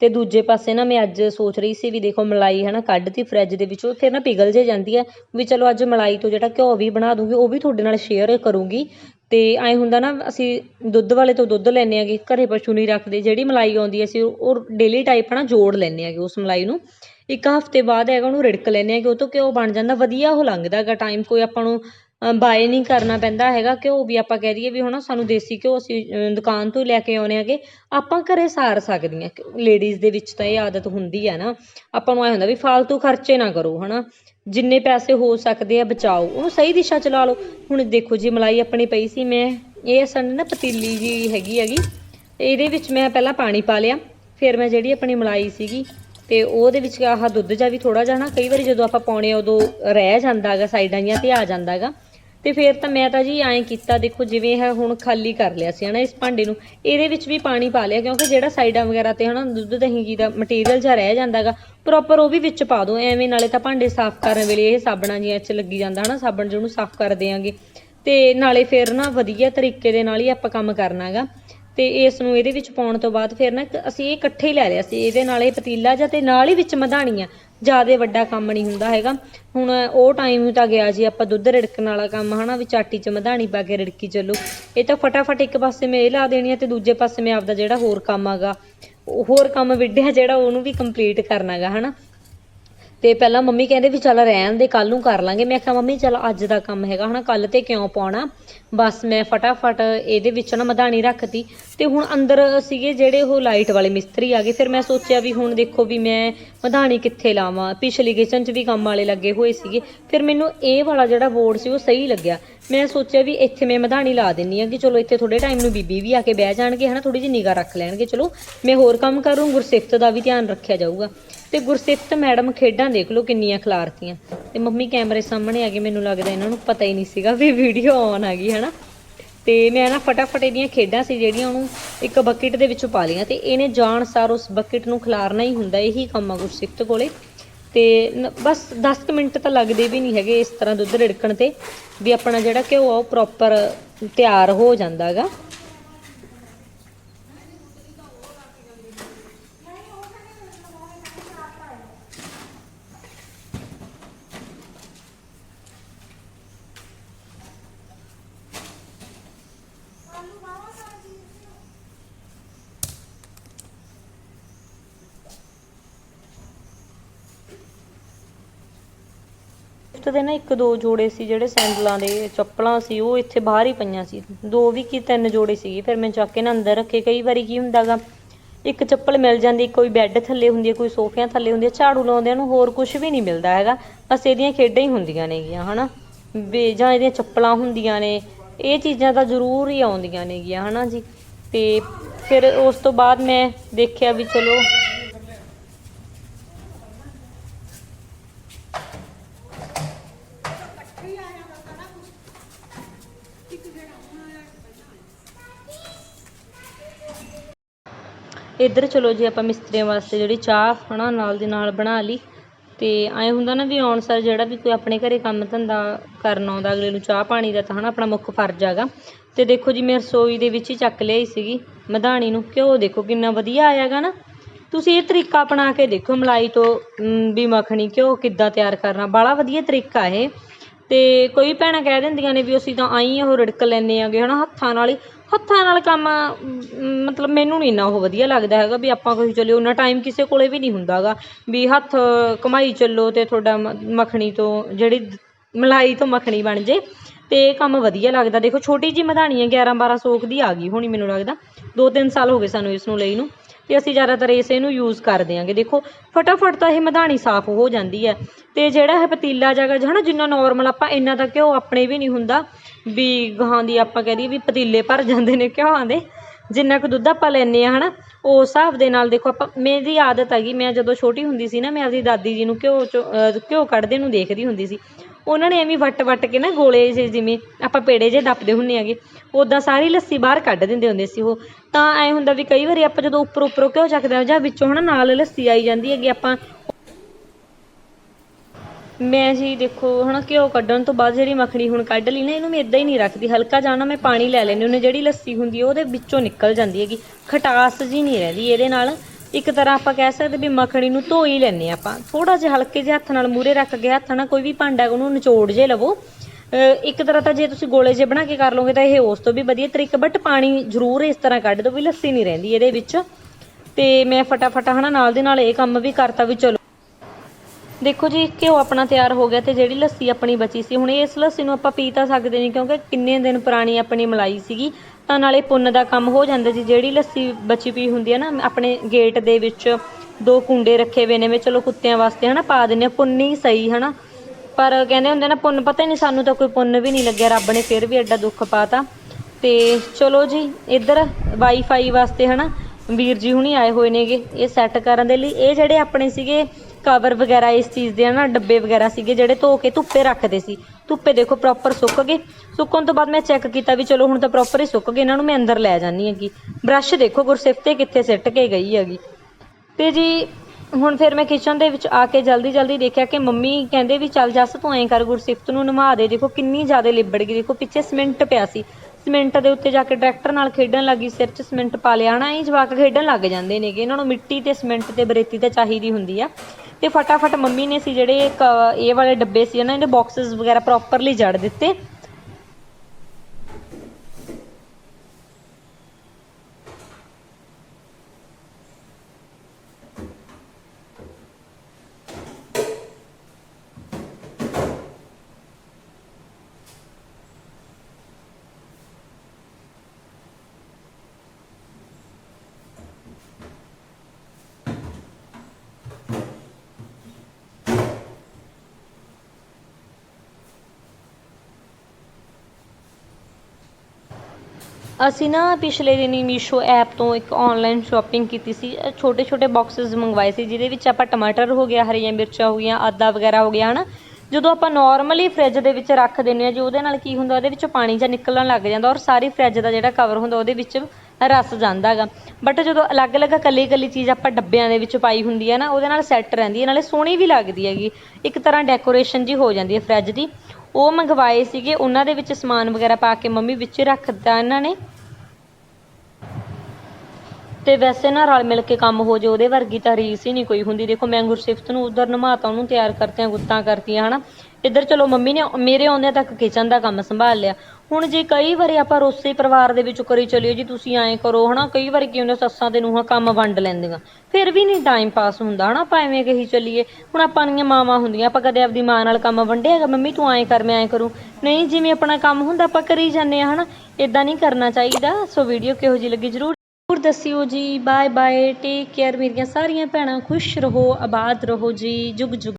Speaker 1: ਤੇ ਦੂਜੇ ਪਾਸੇ ਨਾ ਮੈਂ ਅੱਜ ਸੋਚ ਰਹੀ ਸੀ ਵੀ ਦੇਖੋ ਮਲਾਈ, ਹਨਾ, ਕੱਢਤੀ ਫਰਿੱਜ ਦੇ ਵਿੱਚੋਂ, ਫਿਰ ਨਾ ਪਿਘਲ ਜੇ ਜਾਂਦੀ ਹੈ ਵੀ ਚਲੋ ਅੱਜ ਮਲਾਈ ਤੋਂ ਜਿਹੜਾ ਘਿਓ ਵੀ ਬਣਾ ਦੂੰਗੀ, ਉਹ ਵੀ ਤੁਹਾਡੇ ਨਾਲ ਸ਼ੇਅਰ ਕਰੂੰਗੀ। ਤੇ ਐਂ ਹੁੰਦਾ ਨਾ, ਅਸੀਂ ਦੁੱਧ ਵਾਲੇ ਤੋਂ ਦੁੱਧ ਲੈਂਦੇ ਆਗੇ, ਘਰੇ ਪਸ਼ੂ ਨਹੀਂ ਰੱਖਦੇ, ਜਿਹੜੀ ਮਲਾਈ ਆਉਂਦੀ ਅਸੀਂ ਉਹ ਡੇਲੀ ਟਾਈਪ ਨਾ ਜੋੜ ਲੈਂਦੇ ਆਗੇ ਉਸ ਮਲਾਈ ਨੂੰ। ਇੱਕ ਹਫ਼ਤੇ ਬਾਅਦ ਹੈਗਾ ਉਹਨੂੰ ਰਿੜਕ ਲੈਨੇ ਆਗੇ, ਉਹ ਤੋਂ ਘਿਓ ਬਣ ਜਾਂਦਾ, ਵਧੀਆ ਉਹ ਲੰਘਦਾ ਹੈਗਾ ਟਾਈਮ ਕੋਈ ਆਪਾਂ ਨੂੰ ਬਾਏ ਨਹੀਂ ਕਰਨਾ ਪੈਂਦਾ ਹੈਗਾ, ਘਿਓ ਵੀ ਆਪਾਂ ਕਹਿ ਦਈਏ ਵੀ ਹੁਣ ਸਾਨੂੰ ਦੇਸੀ ਘਿਓ ਅਸੀਂ ਦੁਕਾਨ ਤੋਂ ਹੀ ਲੈ ਕੇ ਆਉਨੇ ਆਗੇ, ਆਪਾਂ ਘਰੇ ਸਾਰ ਸਕਦੀਆਂ ਲੇਡੀਜ਼ ਦੇ ਵਿੱਚ ਤਾਂ ਇਹ ਆਦਤ ਹੁੰਦੀ ਹੈ ਨਾ, ਆਪਾਂ ਨੂੰ ਐ ਹੁੰਦਾ ਵੀ ਫਾਲਤੂ ਖਰਚੇ ਨਾ ਕਰੋ ਹਨਾ। ਜਿੰਨੇ ਪੈਸੇ ਹੋ ਸਕਦੇ ਆ ਬਚਾਓ, ਉਹਨੂੰ ਸਹੀ ਦਿਸ਼ਾ ਚ ਲਾ ਲਓ। ਹੁਣ ਦੇਖੋ ਜੀ, ਮਲਾਈ ਆਪਣੀ ਪਈ ਸੀ, ਮੈਂ ਇਹ ਅਸਲ ਨਾ ਪਤੀਲੀ ਜੀ ਹੈਗੀ ਹੈਗੀ, ਇਹਦੇ ਵਿੱਚ ਮੈਂ ਪਹਿਲਾਂ ਪਾਣੀ ਪਾ ਲਿਆ, ਫਿਰ ਮੈਂ ਜਿਹੜੀ ਆਪਣੀ ਮਲਾਈ ਸੀਗੀ ਤੇ ਉਹਦੇ ਵਿੱਚ ਆਹ ਦੁੱਧ ਜਾ ਵੀ ਥੋੜਾ ਜਿਹਾ ਨਾ, ਕਈ ਵਾਰੀ ਜਦੋਂ ਆਪਾਂ ਪਾਉਣੇ ਆ ਉਦੋਂ ਰਹਿ ਜਾਂਦਾ ਹੈਗਾ, ਸਾਈਡਾਂ ਜੀਆਂ ਤੇ ਆ ਜਾਂਦਾ ਹੈਗਾ। ਤੇ ਫਿਰ ਤਾਂ ਮੈਂ ਤਾਂ ਜੀ ਐਂ ਕੀਤਾ, ਦੇਖੋ ਜਿਵੇਂ ਇਹ ਹੁਣ ਖਾਲੀ ਕਰ ਲਿਆ ਸੀ ਹਨਾ ਇਸ ਭਾਂਡੇ ਨੂੰ, ਇਹਦੇ ਵਿੱਚ ਵੀ ਪਾਣੀ ਪਾ ਲਿਆ ਕਿਉਂਕਿ ਜਿਹੜਾ ਸਾਈਡਾਂ ਵਗੈਰਾ ਤੇ ਹਨਾ ਦੁੱਧ, ਦਹੀਂ ਜੀ ਦਾ ਮਟੀਰੀਅਲ ਜਿਹਾ ਰਹਿ ਜਾਂਦਾ ਹੈਗਾ ਪ੍ਰੋਪਰ ਉਹ ਵੀ ਵਿੱਚ ਪਾ ਦਿਓ ਐਵੇਂ ਨਾਲੇ ਤਾਂ ਭਾਂਡੇ ਸਾਫ਼ ਕਰਨ ਵੇਲੇ ਇਹ ਸਾਬਣਾਂ ਜੀਆਂ 'ਚ ਲੱਗੀ ਜਾਂਦਾ ਹਨਾ, ਸਾਬਣ ਜਿਹਨੂੰ ਸਾਫ਼ ਕਰ ਦਿਆਂਗੇ। ਤੇ ਨਾਲੇ ਫਿਰ ਨਾ ਵਧੀਆ ਤਰੀਕੇ ਦੇ ਨਾਲ ਹੀ ਆਪਾਂ ਕੰਮ ਕਰਨਾ ਹੈਗਾ ਤੇ ਇਸ ਨੂੰ ਇਹਦੇ ਵਿੱਚ ਪਾਉਣ ਤੋਂ ਬਾਅਦ ਫਿਰ ਨਾ ਅਸੀਂ ਇਹ ਇਕੱਠੇ ਹੀ ਲੈ ਲਿਆ ਸੀ। ਇਹਦੇ ਨਾਲ ਇਹ ਪਤੀਲਾ ਜਾਂ ਤੇ ਨਾਲ ਹੀ ਵਿੱਚ ਮਧਾਣੀ ਆ ਜਿਆਦੇ ਵੱਡਾ ਕੰਮ ਨਹੀਂ ਹੁੰਦਾ ਹੈਗਾ। ਹੁਣ ਉਹ ਟਾਈਮ ਤਾਂ ਗਿਆ ਜੀ, ਆਪਾਂ ਦੁੱਧ ਰਿੜਕਣ ਵਾਲਾ ਕੰਮ, ਹਨਾ, ਵੀ ਚਾਟੀ ਚ ਮਧਾਣੀ ਪਾ ਕੇ ਰਿੜਕੀ ਚੱਲੋ। ਇਹ ਤਾਂ ਫਟਾਫਟ ਇੱਕ ਪਾਸੇ ਮੈਂ ਇਹ ਲਾ ਦੇਣੀ ਆ ਤੇ ਦੂਜੇ ਪਾਸੇ ਮੈਂ ਆਪਦਾ ਜਿਹੜਾ ਹੋਰ ਕੰਮ ਆਗਾ ਹੋਰ ਕੰਮ ਵਿੱਢਿਆ ਜਿਹੜਾ ਉਹਨੂੰ ਵੀ ਕੰਪਲੀਟ ਕਰਨਾਗਾ ਹਨਾ। ਤੇ ਪਹਿਲਾਂ ਮੰਮੀ ਕਹਿੰਦੇ ਵੀ ਚੱਲ ਰਹਿਣ ਦੇ ਕੱਲ ਨੂੰ ਕਰ ਲਾਂਗੇ। ਮੈਂ ਕਿਹਾ, ਮੰਮੀ, ਚੱਲ ਅੱਜ ਦਾ ਕੰਮ ਹੈਗਾ, ਹਨਾ ਕੱਲ ਤੇ ਕਿਉਂ ਪਾਉਣਾ? ਬਸ ਮੈਂ ਫਟਾਫਟ ਇਹਦੇ ਵਿੱਚ ਨਾ ਮਧਾਣੀ ਰੱਖਤੀ। ਤੇ ਹੁਣ ਅੰਦਰ ਸੀਗੇ ਜਿਹੜੇ ਉਹ ਲਾਈਟ ਵਾਲੇ ਮਿਸਤਰੀ ਆ ਗਏ। ਫਿਰ ਮੈਂ ਸੋਚਿਆ ਵੀ ਹੁਣ ਦੇਖੋ ਵੀ ਮੈਂ ਮਧਾਣੀ ਕਿੱਥੇ ਲਾਵਾਂ। ਪਿਛਲੀ ਕਿਚਨ 'ਚ ਵੀ ਕੰਮ ਵਾਲੇ ਲੱਗੇ ਹੋਏ ਸੀਗੇ। ਫਿਰ ਮੈਨੂੰ ਇਹ ਵਾਲਾ ਜਿਹੜਾ ਬੋਰਡ ਸੀ ਉਹ ਸਹੀ ਲੱਗਿਆ। ਮੈਂ ਸੋਚਿਆ ਵੀ ਇੱਥੇ ਮੈਂ ਮਧਾਣੀ ਲਾ ਦਿੰਨੀ ਆ ਕਿ ਚਲੋ ਇੱਥੇ ਥੋੜੇ ਟਾਈਮ ਨੂੰ ਬੀਬੀ ਵੀ ਆ ਕੇ ਬਹਿ ਜਾਣਗੇ, ਹਨਾ ਥੋੜੀ ਜਿਹੀ ਨਿਗਾਹ ਰੱਖ ਲੈਣਗੇ। ਚਲੋ, ਮੈਂ ਹੋਰ ਕੰਮ ਕਰੂੰ, ਗੁਰਸਿਫਤ ਦਾ ਵੀ ਧਿਆਨ ਰੱਖਿਆ ਜਾਊਗਾ। ਤੇ ਗੁਰਸਿਫਤ ਮੈਡਮ ਖੇਡਾਂ ਦੇਖ ਲਓ ਕਿੰਨੀਆਂ ਖਿਲਾਰਤੀਆਂ। ਤੇ ਮੰਮੀ ਕੈਮਰੇ ਸਾਹਮਣੇ ਆ ਗਏ, ਮੈਨੂੰ ਲੱਗਦਾ ਇਹਨਾਂ ਨੂੰ ਪਤਾ ਹੀ ਨਹੀਂ ਸੀਗਾ ਵੀ ਵੀਡੀਓ ਆਨ ਆ ਗਈ, ਹਨਾ। ਤੇ ਮੈਂ ਨਾ ਫਟਾਫਟ ਇਹਦੀਆਂ ਖੇਡਾਂ ਸੀ ਜਿਹੜੀਆਂ ਉਹਨੂੰ ਇੱਕ ਬਕਟ ਦੇ ਵਿੱਚੋਂ ਪਾ ਲਈਆਂ ਤੇ ਇਹਨੇ ਜਾਣ ਸਾਰ ਉਸ ਬਕਟ ਨੂੰ ਖਿਲਾਰਨਾ ਹੀ ਹੁੰਦਾ, ਇਹੀ ਕੰਮ ਆ ਗੁਰਸਿਫਤ ਕੋਲੇ। ਤੇ ਨ- ਬਸ 10 ਕੁ ਮਿੰਟ ਤਾਂ ਲੱਗਦੇ ਵੀ ਨਹੀਂ ਹੈਗੇ ਇਸ ਤਰ੍ਹਾਂ ਦੁੱਧ ਰਿੜਕਣ ਤੇ, ਵੀ ਆਪਣਾ ਜਿਹੜਾ ਘਿਓ ਆ ਉਹ ਪ੍ਰੋਪਰ ਤਿਆਰ ਹੋ ਜਾਂਦਾ ਹੈਗਾ ਦੇ ਨਾ ਇੱਕ ਦੋ ਜੋੜੇ ਸੀ ਜਿਹੜੇ ਸੈਂਡਲਾਂ ਦੇ, ਚੱਪਲਾਂ ਸੀ, ਉਹ ਇੱਥੇ ਬਾਹਰ ਹੀ ਪਈਆਂ ਸੀ। ਦੋ ਵੀ ਕੀ ਤਿੰਨ ਜੋੜੇ ਸੀਗੇ, ਫਿਰ ਮੈਂ ਚੱਕ ਕੇ ਨਾ ਅੰਦਰ ਰੱਖੇ। ਕਈ ਵਾਰੀ ਕੀ ਹੁੰਦਾਗਾ, ਇੱਕ ਚੱਪਲ ਮਿਲ ਜਾਂਦੀ, ਕੋਈ ਬੈੱਡ ਥੱਲੇ ਹੁੰਦੀ ਹੈ, ਕੋਈ ਸੋਫਿਆਂ ਥੱਲੇ ਹੁੰਦੀ ਹੈ, ਝਾੜੂ ਲਾਉਂਦਿਆਂ ਨੂੰ ਹੋਰ ਕੁਝ ਵੀ ਨਹੀਂ ਮਿਲਦਾ ਹੈਗਾ। ਬਸ ਇਹਦੀਆਂ ਖੇਡਾਂ ਹੀ ਹੁੰਦੀਆਂ ਨੇਗੀਆਂ, ਹਨਾ? ਵੀ ਜਾਂ ਇਹਦੀਆਂ ਚੱਪਲਾਂ ਹੁੰਦੀਆਂ ਨੇ, ਇਹ ਚੀਜ਼ਾਂ ਤਾਂ ਜ਼ਰੂਰ ਹੀ ਆਉਂਦੀਆਂ ਨੇਗੀਆਂ, ਹਨਾ ਜੀ? ਤੇ ਫਿਰ ਉਸ ਤੋਂ ਬਾਅਦ ਮੈਂ ਦੇਖਿਆ ਵੀ ਚਲੋ ਇੱਧਰ ਚਲੋ ਜੀ ਆਪਾਂ ਮਿਸਤਰੀਆਂ ਵਾਸਤੇ ਜਿਹੜੀ ਚਾਹ ਹੈ ਨਾ ਨਾਲ ਦੀ ਨਾਲ ਬਣਾ ਲਈ। ਅਤੇ ਐਂ ਹੁੰਦਾ ਨਾ ਵੀ ਆਉਣ ਸਾਰ ਜਿਹੜਾ ਵੀ ਕੋਈ ਆਪਣੇ ਘਰੇ ਕੰਮ ਧੰਦਾ ਕਰਨ ਆਉਂਦਾ, ਅਗਲੇ ਨੂੰ ਚਾਹ ਪਾਣੀ ਦਾ ਤਾਂ ਹੈ ਨਾ ਆਪਣਾ ਮੁੱਖ ਫਰਜ਼ ਹੈਗਾ। ਅਤੇ ਦੇਖੋ ਜੀ ਮੈਂ ਰਸੋਈ ਦੇ ਵਿੱਚ ਹੀ ਚੱਕ ਲਿਆਈ ਸੀਗੀ, ਮਧਾਣੀ ਨੂੰ। ਘਿਓ ਦੇਖੋ ਕਿੰਨਾ ਵਧੀਆ ਆਇਆ ਆਇਆਗਾ ਨਾ। ਤੁਸੀਂ ਇਹ ਤਰੀਕਾ ਅਪਣਾ ਕੇ ਦੇਖੋ ਮਲਾਈ ਤੋਂ ਵੀ ਮੱਖਣੀ, ਘਿਓ ਕਿੱਦਾਂ ਤਿਆਰ ਕਰਨਾ ਬੜਾ ਵਧੀਆ ਤਰੀਕਾ ਇਹ। ਤੇ ਕੋਈ ਭੈਣਾਂ ਕਹਿ ਦਿੰਦੀਆਂ ਨੇ ਵੀ ਅਸੀਂ ਤਾਂ ਆਈ ਉਹ ਰਿੜਕ ਲੈਂਦੇ ਆਂਗੇ ਹਨਾ, ਹੱਥਾਂ ਨਾਲ ਹੀ। ਹੱਥਾਂ ਨਾਲ ਕੰਮ, ਮਤਲਬ ਮੈਨੂੰ ਨਹੀਂ ਇੰਨਾ ਉਹ ਵਧੀਆ ਲੱਗਦਾ ਹੈਗਾ ਵੀ ਆਪਾਂ ਕੋਈ ਚਲੇ ਉਹਨਾਂ ਟਾਈਮ ਕਿਸੇ ਕੋਲ ਵੀ ਨਹੀਂ ਹੁੰਦਾ ਹੁੰਦਾਗਾ। ਵੀ ਹੱਥ ਕਮਾਈ ਚੱਲੋ ਅਤੇ ਤੁਹਾਡਾ ਮ- ਮੱਖਣੀ ਤੋਂ ਜਿਹੜੀ ਮਲਾਈ ਤੋਂ ਮੱਖਣੀ ਬਣ ਜੇ ਅਤੇ ਇਹ ਕੰਮ ਵਧੀਆ ਲੱਗਦਾ। ਦੇਖੋ ਛੋਟੀ ਜਿਹੀ ਮਧਾਣੀ ਹੈ, ਗਿਆਰਾਂ ਬਾਰਾਂ ਸੌ ਕੁ ਦੀ ਆ ਗਈ ਹੋਣੀ ਮੈਨੂੰ ਲੱਗਦਾ। 2-3 ਸਾਲ ਹੋ ਗਏ ਸਾਨੂੰ ਇਸ ਨੂੰ ਲਈ ਨੂੰ। ਤੇ ਅਸੀਂ ਜ਼ਿਆਦਾਤਰ ਇਸੇ ਨੂੰ ਯੂਜ਼ ਕਰਦੇ ਆਂਗੇ ਦੇਖੋ, ਫਟਾਫਟ ਤਾਂ ਇਹ ਮਧਾਣੀ ਸਾਫ਼ ਹੋ ਜਾਂਦੀ ਹੈ। ਤੇ ਜਿਹੜਾ ਇਹ ਪਤੀਲਾ ਜਗਾ, ਹਨਾ, ਜਿੰਨਾ ਨਾਰਮਲ ਆਪਾਂ ਇੰਨਾ ਤਾਂ ਘਿਓ ਆਪਣੇ ਵੀ ਨਹੀਂ ਹੁੰਦਾ, ਵੀ ਗਾਹਾਂ ਦੀ ਆਪਾਂ ਕਹਿ ਦਈਏ ਵੀ ਪਤੀਲੇ ਭਰ ਜਾਂਦੇ ਨੇ ਘਿਓਾਂ ਦੇ, ਜਿੰਨਾ ਕੁ ਦੁੱਧ ਆਪਾਂ ਲੈਂਦੇ ਆ ਹਨਾ ਉਸ ਹਿਸਾਬ ਦੇ ਨਾਲ ਦੇਖੋ ਆਪਾਂ, ਮੇਰੀ ਆਦਤ ਹੈਗੀ, ਮੈਂ ਜਦੋਂ ਛੋਟੀ ਹੁੰਦੀ ਸੀ ਨਾ, ਮੈਂ ਆਪਦੀ ਦਾਦੀ ਜੀ ਨੂੰ ਘਿਓ ਚੋਂ ਘਿਓ ਕੱਢਦੇ ਨੂੰ ਦੇਖਦੀ ਹੁੰਦੀ ਸੀ। ਉਹਨਾਂ ਨੇ ਐਵੇਂ ਵੱਟ ਵੱਟ ਕੇ ਨਾ ਗੋਲੇ ਜਿਹੇ ਜਿਵੇਂ ਆਪਾਂ ਪੇੜੇ ਜਿਹੇ ਦੱਪਦੇ ਹੁੰਨੇ ਆਗੇ ਉਦਾਂ ਸਾਰੀ ਲੱਸੀ ਬਾਹਰ ਕੱਢ ਦਿੰਦੇ ਹੁੰਦੇ ਸੀ ਉਹ। ਤਾਂ ਐ ਹੁੰਦਾ ਵੀ ਕਈ ਵਾਰੀ ਆਪਾਂ ਜਦੋਂ ਉੱਪਰ ਉੱਪਰੋਂ ਘਿਓ ਚੱਕਦੇ ਆ ਜਾਂ ਵਿੱਚੋਂ ਹਨਾ ਨਾਲ ਲੱਸੀ ਆਈ ਜਾਂਦੀ ਹੈਗੀ ਆਪਾਂ। ਮੈਂ ਜੀ ਦੇਖੋ ਹਨਾ ਘਿਓ ਕੱਢਣ ਤੋਂ ਬਾਅਦ ਜਿਹੜੀ ਮੱਖਣੀ ਹੁਣ ਕੱਢ ਲਈ ਨਾ, ਇਹਨੂੰ ਮੈਂ ਇਦਾਂ ਹੀ ਨਹੀਂ ਰੱਖਦੀ। ਹਲਕਾ ਜਾਣਾ ਮੈਂ ਪਾਣੀ ਲੈ ਲੈਂਦੀ ਉਹਨੇ ਜਿਹੜੀ ਲੱਸੀ ਹੁੰਦੀ ਹੈ ਉਹਦੇ ਵਿੱਚੋਂ ਨਿਕਲ ਜਾਂਦੀ ਹੈਗੀ। ਖਟਾਸ ਜੀ ਨਹੀਂ ਰਹਿੰਦੀ ਇਹਦੇ ਨਾਲ। ਇੱਕ ਤਰ੍ਹਾਂ ਆਪਾਂ ਕਹਿ ਸਕਦੇ ਵੀ ਮੱਖਣੀ ਨੂੰ ਧੋ ਹੀ ਲੈਂਦੇ ਹਾਂ ਆਪਾਂ। ਥੋੜਾ ਜਿਹਾ ਹਲਕੇ ਜਿਹੇ ਹੱਥ ਨਾਲ ਮੂਰੇ ਰੱਖ ਕੇ ਹੱਥ ਨਾਲ ਕੋਈ ਵੀ ਭਾਂਡਾ ਉਹਨੂੰ ਨਿਚੋੜ ਜੇ ਲਵੋ। ਅਹ ਇੱਕ ਤਰ੍ਹਾਂ ਤਾਂ ਜੇ ਤੁਸੀਂ ਗੋਲੇ ਜੇ ਬਣਾ ਕੇ ਕਰ ਲਓਗੇ ਤਾਂ ਇਹ ਉਸ ਤੋਂ ਵੀ ਵਧੀਆ ਤਰੀਕਾ ਬਟ ਪਾਣੀ ਜ਼ਰੂਰ ਇਸ ਤਰ੍ਹਾਂ ਕੱਢ ਦਿਓ ਵੀ ਲੱਸੀ ਨਹੀਂ ਰਹਿੰਦੀ ਇਹਦੇ ਵਿੱਚ। ਤੇ ਮੈਂ ਫਟਾਫਟ ਹਨਾ ਨਾਲ ਦੇ ਨਾਲ ਇਹ ਕੰਮ ਵੀ ਕਰਤਾ ਵੀ ਚਲੋ। ਦੇਖੋ ਜੀ, ਘਿਓ ਆਪਣਾ ਤਿਆਰ ਹੋ ਗਿਆ ਤੇ ਜਿਹੜੀ ਲੱਸੀ ਆਪਣੀ ਬਚੀ ਸੀ। ਹੁਣ ਇਸ ਲੱਸੀ ਨੂੰ ਆਪਾਂ ਪੀ ਤਾਂ ਸਕਦੇ ਨਹੀਂ ਕਿਉਂਕਿ ਕਿੰਨੇ ਦਿਨ ਪੁਰਾਣੀ ਆਪਣੀ ਮਲਾਈ ਸੀਗੀ। ਤਾਂ ਨਾਲੇ ਪੁੰਨ ਦਾ ਕੰਮ ਹੋ ਜਾਂਦਾ ਜੀ। ਜਿਹੜੀ ਲੱਸੀ ਬਚੀ ਪਈ ਹੁੰਦੀ ਹੈ ਨਾ, ਆਪਣੇ ਗੇਟ ਦੇ ਵਿੱਚ ਦੋ ਕੁੰਡੇ ਰੱਖੇ ਹੋਏ ਨੇ ਵੀ ਚਲੋ ਕੁੱਤਿਆਂ ਵਾਸਤੇ ਹਨਾ, ਪਾ ਦਿੰਨੇ ਆ ਪੁੰਨ ਹੀ ਸਹੀ ਹਨਾ। ਪਰ ਕਹਿੰਦੇ ਹੁੰਦੇ ਨਾ ਪੁੰਨ ਪਤਾ ਹੀ ਨਹੀਂ, ਸਾਨੂੰ ਤਾਂ ਕੋਈ ਪੁੰਨ ਵੀ ਨਹੀਂ ਲੱਗਿਆ, ਰੱਬ ਨੇ ਫਿਰ ਵੀ ਐਡਾ ਦੁੱਖ ਪਾਤਾ। ਤੇ ਚਲੋ ਜੀ, ਇੱਧਰ ਵਾਈਫਾਈ ਵਾਸਤੇ ਹਨਾ, ਵੀਰ ਜੀ ਹੁਣੀ ਆਏ ਹੋਏ ਨੇਗੇ, ਇਹ ਸੈੱਟ ਕਰਨ ਦੇ ਲਈ। ਇਹ ਜਿਹੜੇ ਆਪਣੇ ਸੀਗੇ ਕਵਰ ਵਗੈਰਾ ਇਸ ਚੀਜ਼ ਦੇ ਨਾ ਡੱਬੇ ਵਗੈਰਾ ਸੀਗੇ, ਜਿਹੜੇ ਧੋ ਕੇ ਧੁੱਪੇ ਰੱਖਦੇ ਸੀ। ਧੁੱਪੇ ਦੇਖੋ ਪ੍ਰੋਪਰ ਸੁੱਕ ਗਏ। ਸੁੱਕਣ ਤੋਂ ਬਾਅਦ ਮੈਂ ਚੈੱਕ ਕੀਤਾ ਵੀ ਚਲੋ ਹੁਣ ਤਾਂ ਪ੍ਰੋਪਰ ਹੀ ਸੁੱਕ ਗਏ, ਇਹਨਾਂ ਨੂੰ ਮੈਂ ਅੰਦਰ ਲੈ ਜਾਨੀ ਹੈਗੀ। ਬ੍ਰਸ਼ ਦੇਖੋ ਗੁਰਸਿਫਤ ਤੇ ਕਿੱਥੇ ਸਿੱਟ ਕੇ ਗਈ ਹੈਗੀ। ਤੇ ਜੀ, ਹੁਣ ਫਿਰ ਮੈਂ ਕਿਚਨ ਦੇ ਵਿੱਚ ਆ ਕੇ ਜਲਦੀ ਜਲਦੀ ਦੇਖਿਆ ਕਿ ਮੰਮੀ ਕਹਿੰਦੇ ਵੀ ਚੱਲ ਜੱਸ ਤੂੰ ਐਂ ਕਰ, ਗੁਰਸਿਫਤ ਨੂੰ ਨਵਾ ਦੇ। ਦੇਖੋ ਕਿੰਨੀ ਜ਼ਿਆਦਾ ਲਿਬੜ ਗਈ, ਦੇਖੋ ਪਿੱਛੇ ਸੀਮੈਂਟ ਪਿਆ ਸੀ। ਸਿਮੈਂਟ ਦੇ ਉੱਤੇ ਜਾ ਕੇ ਟਰੈਕਟਰ ਨਾਲ ਖੇਡਣ ਲੱਗੀ, ਸਿਰ 'ਚ ਸਿਮੈਂਟ ਪਾ ਲਿਆ। ਹਨਾ ਇਹ ਜਵਾਕ ਖੇਡਣ ਲੱਗ ਜਾਂਦੇ ਨੇਗੇ। ਇਹਨਾਂ ਨੂੰ ਮਿੱਟੀ ਤੇ ਸੀਮੈਂਟ ਤੇ ਬਰੇਤੀ ਤਾਂ ਚਾਹੀਦੀ ਹੁੰਦੀ ਆ। ਤੇ ਫਟਾਫਟ ਮੰਮੀ ਨੇ ਸੀ ਜਿਹੜੇ ਕ- ਇਹ ਵਾਲੇ ਡੱਬੇ ਸੀ ਨਾ, ਇਹਦੇ ਬਾਕਸਸ ਵਗੈਰਾ ਪ੍ਰੋਪਰਲੀ ਜੜ ਦਿੱਤੇ। ਅਸੀਂ ਨਾ ਪਿਛਲੇ ਦਿਨੀ ਮੀਸ਼ੋ ਐਪ ਤੋਂ ਇੱਕ ਔਨਲਾਈਨ ਸ਼ੋਪਿੰਗ ਕੀਤੀ ਸੀ। ਛੋਟੇ ਛੋਟੇ ਬੋਕਸਿਸ ਮੰਗਵਾਏ ਸੀ, ਜਿਹਦੇ ਵਿੱਚ ਆਪਾਂ ਟਮਾਟਰ ਹੋ ਗਿਆ, ਹਰੀਆਂ ਮਿਰਚਾਂ ਹੋ ਗਈਆਂ, ਆਦਾ ਵਗੈਰਾ ਹੋ ਗਿਆ, ਹਨਾ? ਜਦੋਂ ਆਪਾਂ ਨਾਰਮਲੀ ਫ੍ਰਿਜ ਦੇ ਵਿੱਚ ਰੱਖ ਦਿੰਨੇ ਆ ਜੀ ਉਹਦੇ ਨਾਲ ਕੀ ਹੁੰਦਾ, ਉਹਦੇ ਵਿੱਚੋਂ ਪਾਣੀ ਜਾਂ ਨਿਕਲਣ ਲੱਗ ਜਾਂਦਾ ਔਰ ਸਾਰੀ ਫ੍ਰਿਜ ਦਾ ਜਿਹੜਾ ਕਵਰ ਹੁੰਦਾ, ਉਹਦੇ ਵਿੱਚ ਰਸ ਜਾਂਦਾ ਹੈਗਾ ਬਟ ਜਦੋਂ ਅਲੱਗ-ਅਲੱਗ ਕੱਲੀ-ਕੱਲੀ ਚੀਜ਼ ਆਪਾਂ ਡੱਬਿਆਂ ਦੇ ਵਿੱਚ ਪਾਈ ਹੁੰਦੀ ਹੈ ਨਾ, ਉਹਦੇ ਨਾਲ ਸੈੱਟ ਰਹਿੰਦੀ ਹੈ, ਨਾਲੇ ਸੋਹਣੀ ਵੀ ਲੱਗਦੀ ਹੈਗੀ। ਇੱਕ ਤਰ੍ਹਾਂ ਡੈਕੋਰੇਸ਼ਨ ਜੀ ਹੋ ਜਾਂਦੀ ਹੈ ਫ੍ਰਿਜ ਦੀ। ਉਹ ਮੰਗਵਾਏ ਸੀਗੇ, ਉਹਨਾਂ ਦੇ ਵਿੱਚ ਸਮਾਨ ਵਗੈਰਾ ਪਾ ਕੇ ਮੰਮੀ ਵਿੱਚ ਰੱਖ ਦਿੱਤਾ ਇਹਨਾਂ ਨੇ। ਤੇ ਵੈਸੇ ਨਾ ਰਲ ਮਿਲ ਕੇ ਕੰਮ ਹੋ ਜੇ ਉਹਦੇ ਵਰਗੀ ਤਾਂ ਰੀਸ ਹੀ ਨਹੀਂ ਕੋਈ ਹੁੰਦੀ। ਦੇਖੋ, ਮੈਂ ਗੁਰਸਿਫਤ ਨੂੰ ਉਧਰ ਨਮਾਤਾ ਉਹਨੂੰ ਤਿਆਰ ਕਰਤੀਆਂ, ਗੁੱਤਾਂ ਕਰਤੀਆਂ, ਹਨਾ। ਇੱਧਰ ਚਲੋ, ਮੰਮੀ ਨੇ ਮੇਰੇ ਆਉਂਦਿਆਂ ਤੱਕ ਕਿਚਨ ਦਾ ਕੰਮ ਸੰਭਾਲ ਲਿਆ। ਹੁਣ ਜੇ ਕਈ ਵਾਰੀ ਆਪਾਂ ਰੋਸੇ ਪਰਿਵਾਰ ਦੇ ਵਿੱਚ ਕਰੀ ਚਲਿਏ, ਜੀ ਤੁਸੀਂ ਐਂ ਕਰੋ, ਹਨਾ। ਕਈ ਵਾਰੀ ਕੀ ਹੁੰਦਾ, ਸੱਸਾਂ ਤੇ ਨੂੰਹਾਂ ਕੰਮ ਵੰਡ ਲੈਂਦੀਆਂ। ਫਿਰ ਵੀ ਨਹੀਂ ਟਾਈਮ ਪਾਸ ਹੁੰਦਾ, ਹਨਾ। ਆਪਾਂ ਐਵੇਂ ਕਹੀ ਚੱਲੀਏ। ਹੁਣ ਆਪਾਂ ਦੀਆਂ ਮਾਵਾਂ ਹੁੰਦੀਆਂ, ਆਪਾਂ ਕਦੇ ਆਪਦੀ ਮਾਂ ਨਾਲ ਕੰਮ ਵੰਡਿਆਗਾ ਮੰਮੀ ਤੂੰ ਐਂ ਕਰ, ਮੈਂ ਐਂ ਕਰੂੰ। ਨਹੀਂ, ਜਿਵੇਂ ਆਪਣਾ ਕੰਮ ਹੁੰਦਾ, ਆਪਾਂ ਕਰੀ ਜਾਂਦੇ ਆ ਹਨਾ। ਇਦਾਂ ਨਹੀਂ ਕਰਨਾ ਚਾਹੀਦਾ। ਸੋ ਵੀਡੀਓ ਕਿਹੋ ਜਿਹੀ ਲੱਗੀ, ਜਰੂਰ ਹੋਰ ਦੱਸਿਓ ਜੀ। ਬਾਏ ਬਾਏ ਟੇਕ ਕੇਅਰ ਮੇਰੀਆਂ ਸਾਰੀਆਂ ਭੈਣਾਂ। ਖੁਸ਼ ਰਹੋ, ਆਬਾਦ ਰਹੋ ਜੀ। ਜੁਗ ਜੁਗ